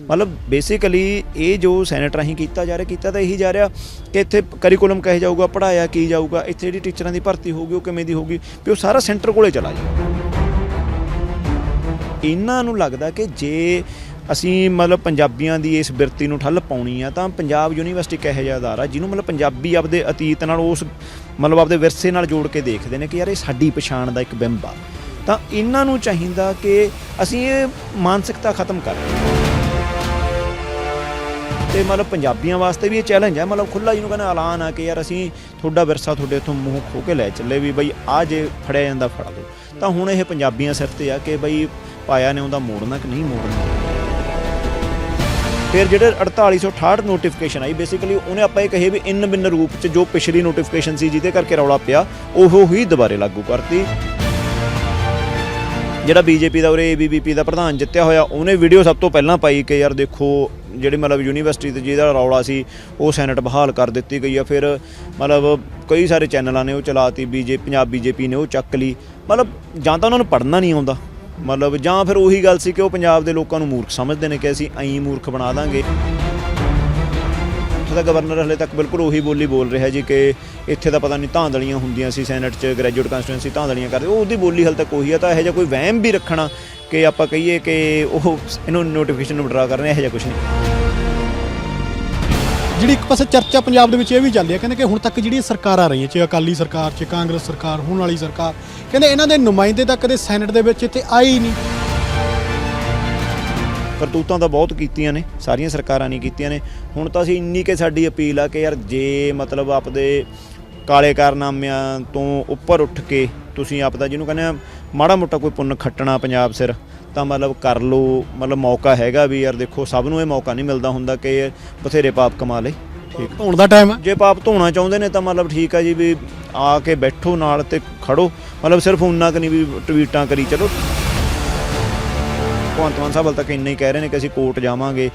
ਮਤਲਬ ਬੇਸਿਕਲੀ ਇਹ ਜੋ ਸੈਨੇਟ ਰਾਹੀਂ ਕੀਤਾ ਜਾ ਰਿਹਾ, ਕੀਤਾ ਤਾਂ ਇਹੀ ਜਾ ਰਿਹਾ ਕਿ ਇੱਥੇ ਕਰਿਕੂਲਮ ਕਹੇ ਜਾਊਗਾ ਪੜਾਇਆ ਕੀ ਜਾਊਗਾ, ਇੱਥੇ ਜਿਹੜੀ ਟੀਚਰਾਂ ਦੀ ਭਰਤੀ ਹੋਊਗੀ, ਉਹ ਕਿਵੇਂ ਦੀ ਹੋਊਗੀ, ਵੀ ਉਹ ਸਾਰਾ ਸੈਂਟਰ ਕੋਲੇ ਚਲਾ ਜਾਊਗਾ ਇਹਨਾਂ ਨੂੰ ਲੱਗਦਾ ਕਿ ਜੇ ਅਸੀਂ ਮਤਲਬ ਪੰਜਾਬੀਆਂ ਦੀ ਇਸ ਬਿਰਤੀ ਨੂੰ ਠੱਲ ਪਾਉਣੀ ਆ, ਤਾਂ ਪੰਜਾਬ ਯੂਨੀਵਰਸਿਟੀ ਕਿਹੋ ਇਹੋ ਜਿਹਾ ਅਦਾਰਾ, ਜਿਹਨੂੰ ਮਤਲਬ ਪੰਜਾਬੀ ਆਪਦੇ ਅਤੀਤ ਨਾਲ ਉਸ ਮਤਲਬ ਆਪਦੇ ਵਿਰਸੇ ਨਾਲ ਜੋੜ ਕੇ ਦੇਖਦੇ ਨੇ ਕਿ ਯਾਰ ਇਹ ਸਾਡੀ ਪਛਾਣ ਦਾ ਇੱਕ ਬਿੰਬ ਆ। ਤਾਂ ਇਹਨਾਂ ਨੂੰ ਚਾਹੀਦਾ ਕਿ ਅਸੀਂ ਇਹ ਮਾਨਸਿਕਤਾ ਖਤਮ ਕਰ ਤੇ ਮਤਲਬ ਪੰਜਾਬੀਆਂ ਵਾਸਤੇ ਵੀ ਇਹ ਚੈਲੰਜ ਹੈ। ਮਤਲਬ ਖੁੱਲਾ ਜਿਹਨੂੰ ਕਹਿੰਦਾ ਐਲਾਨ ਆ ਕਿ ਯਾਰ ਅਸੀਂ ਤੁਹਾਡਾ ਵਿਰਸਾ ਤੁਹਾਡੇ ਤੋਂ ਮੂੰਹ ਖੋ ਕੇ ਲੈ ਚੱਲੇ ਵੀ ਬਈ ਆ ਜੇ ਫੜਿਆ ਜਾਂਦਾ ਫੜਾ ਲਓ ਤਾਂ ਹੁਣ ਇਹ ਪੰਜਾਬੀਆਂ ਸਿਰ ਤੇ ਆ ਕਿ ਬਈ ਪਾਇਆ ਨੇ ਉਹਦਾ ਮੋੜਨਾ ਕਿ ਨਹੀਂ ਮੋੜਨਾ ਫਿਰ ਜਿਹੜੇ 4868 ਨੋਟੀਫਿਕੇਸ਼ਨ ਆਈ ਬੇਸਿਕਲੀ ਉਹਨੇ ਆਪਾਂ ਇਹ ਕਹੇ ਵੀ ਇਨ ਬਿਨ ਰੂਪ ਚ ਜੋ ਪਿਛਲੀ ਨੋਟੀਫਿਕੇਸ਼ਨ ਸੀ ਜਿਹਦੇ ਕਰਕੇ ਰੌਲਾ ਪਿਆ, ਉਹ ਹੀ ਦੁਬਾਰੇ ਲਾਗੂ ਕਰਤੀ। ਜਿਹੜਾ ਬੀਜੇਪੀ ਦਾ ਉਰੇ ਏਬੀਵੀਪੀ ਦਾ ਪ੍ਰਧਾਨ ਜਿੱਤਿਆ ਹੋਇਆ, ਉਹਨੇ ਵੀਡੀਓ ਸਭ ਤੋਂ ਪਹਿਲਾਂ ਪਾਈ ਕਿ ਯਾਰ ਦੇਖੋ ਜਿਹੜੀ ਮਤਲਬ ਯੂਨੀਵਰਸਿਟੀ ਤੇ ਜਿਹਦਾ ਰੌਲਾ ਸੀ, ਉਹ ਸੈਨੇਟ ਬਹਾਲ ਕਰ ਦਿੱਤੀ ਗਈ ਆ। ਫਿਰ ਮਤਲਬ ਕਈ ਸਾਰੇ ਚੈਨਲਾਂ ਨੇ ਉਹ ਚਲਾਤੀ ਬੀਜੇ ਪੰਜਾਬ ਬੀਜੇਪੀ ਨੇ ਉਹ ਚੱਕ ਲਈ। ਮਤਲਬ ਜਾਂ ਤਾਂ ਉਹਨਾਂ ਨੂੰ ਪੜ੍ਹਨਾ ਨਹੀਂ ਆਉਂਦਾ। ਮਤਲਬ ਜਾਂ ਫਿਰ ਉਹੀ ਗੱਲ ਸੀ ਕਿ ਉਹ ਪੰਜਾਬ ਦੇ ਲੋਕਾਂ ਨੂੰ ਮੂਰਖ ਸਮਝਦੇ ਨੇ ਕਿ ਅਸੀਂ ਐਂ ਮੂਰਖ ਬਣਾ ਦਾਂਗੇ। ਉੱਥੇ ਦਾ ਗਵਰਨਰ ਹਲੇ ਤੱਕ ਬਿਲਕੁਲ ਉਹੀ ਬੋਲੀ ਬੋਲ ਰਿਹਾ ਜੀ ਕਿ ਇੱਥੇ ਤਾਂ ਪਤਾ ਨਹੀਂ ਧਾਂਦਲੀਆਂ ਹੁੰਦੀਆਂ ਸੀ ਸੈਨੇਟ 'ਚ ਗ੍ਰੈਜੂਏਟ ਕਨਸਟੀਟੂਐਂਸੀ ਧਾਂਦਲੀਆਂ ਕਰਦੇ, ਉਹ ਉਹਦੀ ਬੋਲੀ ਹਲੇ ਤੱਕ ਉਹੀ ਆ, ਤਾਂ ਇਹੋ ਜਿਹਾ ਕੋਈ ਵਹਿਮ ਵੀ ਰੱਖਣਾ ਕਿ ਆਪਾਂ ਕਹੀਏ ਕਿ ਉਹ ਇਹਨੂੰ ਨੋਟੀਫਿਕੇਸ਼ਨ ਨੂੰ ਵਿਡਰਾ ਕਰਨੇ ਇਹੋ ਜਿਹਾ ਕੁਝ ਨਹੀਂ। ਜਿਹੜੀ ਇੱਕ ਪਾਸੇ ਚਰਚਾ ਪੰਜਾਬ ਦੇ ਵਿੱਚ ਇਹ ਵੀ ਚੱਲ ਹੈ ਕਹਿੰਦੇ ਕਿ ਹੁਣ ਤੱਕ ਜਿਹੜੀਆਂ ਸਰਕਾਰਾਂ ਰਹੀਆਂ, ਚਾਹੇ ਅਕਾਲੀ ਸਰਕਾਰ, ਚਾਹੇ ਕਾਂਗਰਸ ਸਰਕਾਰ, ਹੁਣ ਵਾਲੀ ਸਰਕਾਰ, ਕਹਿੰਦੇ ਇਹਨਾਂ ਦੇ ਨੁਮਾਇੰਦੇ ਤਾਂ ਕਦੇ ਸੈਨੇਟ ਦੇ ਵਿੱਚ ਇੱਥੇ ਆਏ ਹੀ ਨਹੀਂ। ਕਰਤੂਤਾਂ ਤਾਂ ਬਹੁਤ ਕੀਤੀਆਂ ਨੇ ਸਾਰੀਆਂ ਸਰਕਾਰਾਂ ਨਹੀਂ ਕੀਤੀਆਂ ਨੇ। ਹੁਣ ਤਾਂ ਅਸੀਂ ਇੰਨੀ ਕਿ ਸਾਡੀ ਅਪੀਲ ਆ ਕਿ ਯਾਰ ਜੇ ਮਤਲਬ ਆਪਦੇ ਕਾਲੇ ਕਾਰਨਾਮਿਆਂ ਤੋਂ ਉੱਪਰ ਉੱਠ ਕੇ ਤੁਸੀਂ ਆਪਦਾ ਜਿਹਨੂੰ ਕਹਿੰਦੇ ਆ ਮਾੜਾ ਮੋਟਾ ਕੋਈ ਪੁੰਨ ਖੱਟਣਾ ਪੰਜਾਬ ਸਿਰ ਤਾਂ ਮਤਲਬ ਕਰ ਲਓ। ਮਤਲਬ ਮੌਕਾ ਹੈਗਾ ਵੀ ਯਾਰ ਦੇਖੋ ਸਭ ਨੂੰ ਇਹ ਮੌਕਾ ਨਹੀਂ ਮਿਲਦਾ ਹੁੰਦਾ ਕਿ ਬਥੇਰੇ ਪਾਪ ਕਮਾ ਲੇ ਠੀਕ। ਧੋਣ ਦਾ ਟਾਈਮ ਹੈ ਜੇ ਪਾਪ ਧੋਣਾ ਚਾਹੁੰਦੇ ਨੇ ਤਾਂ ਮਤਲਬ ਠੀਕ ਆ ਜੀ ਵੀ ਆ ਕੇ ਬੈਠੋ ਨਾਲ ਤੇ ਖੜੋ। ਮਤਲਬ ਸਿਰਫ ਉਨਾ ਕੁ ਨਹੀਂ ਵੀ ਟਵੀਟਾਂ ਕਰੀ ਚਲੋ। ਭਗਵੰਤ ਮਾਨ ਸਾਹਿਬ ਹਾਲੇ ਤੱਕ ਇੰਨਾ ਹੀ ਕਹਿ ਰਹੇ ਨੇ ਕਿ ਅਸੀਂ ਕੋਰਟ ਜਾਵਾਂਗੇ।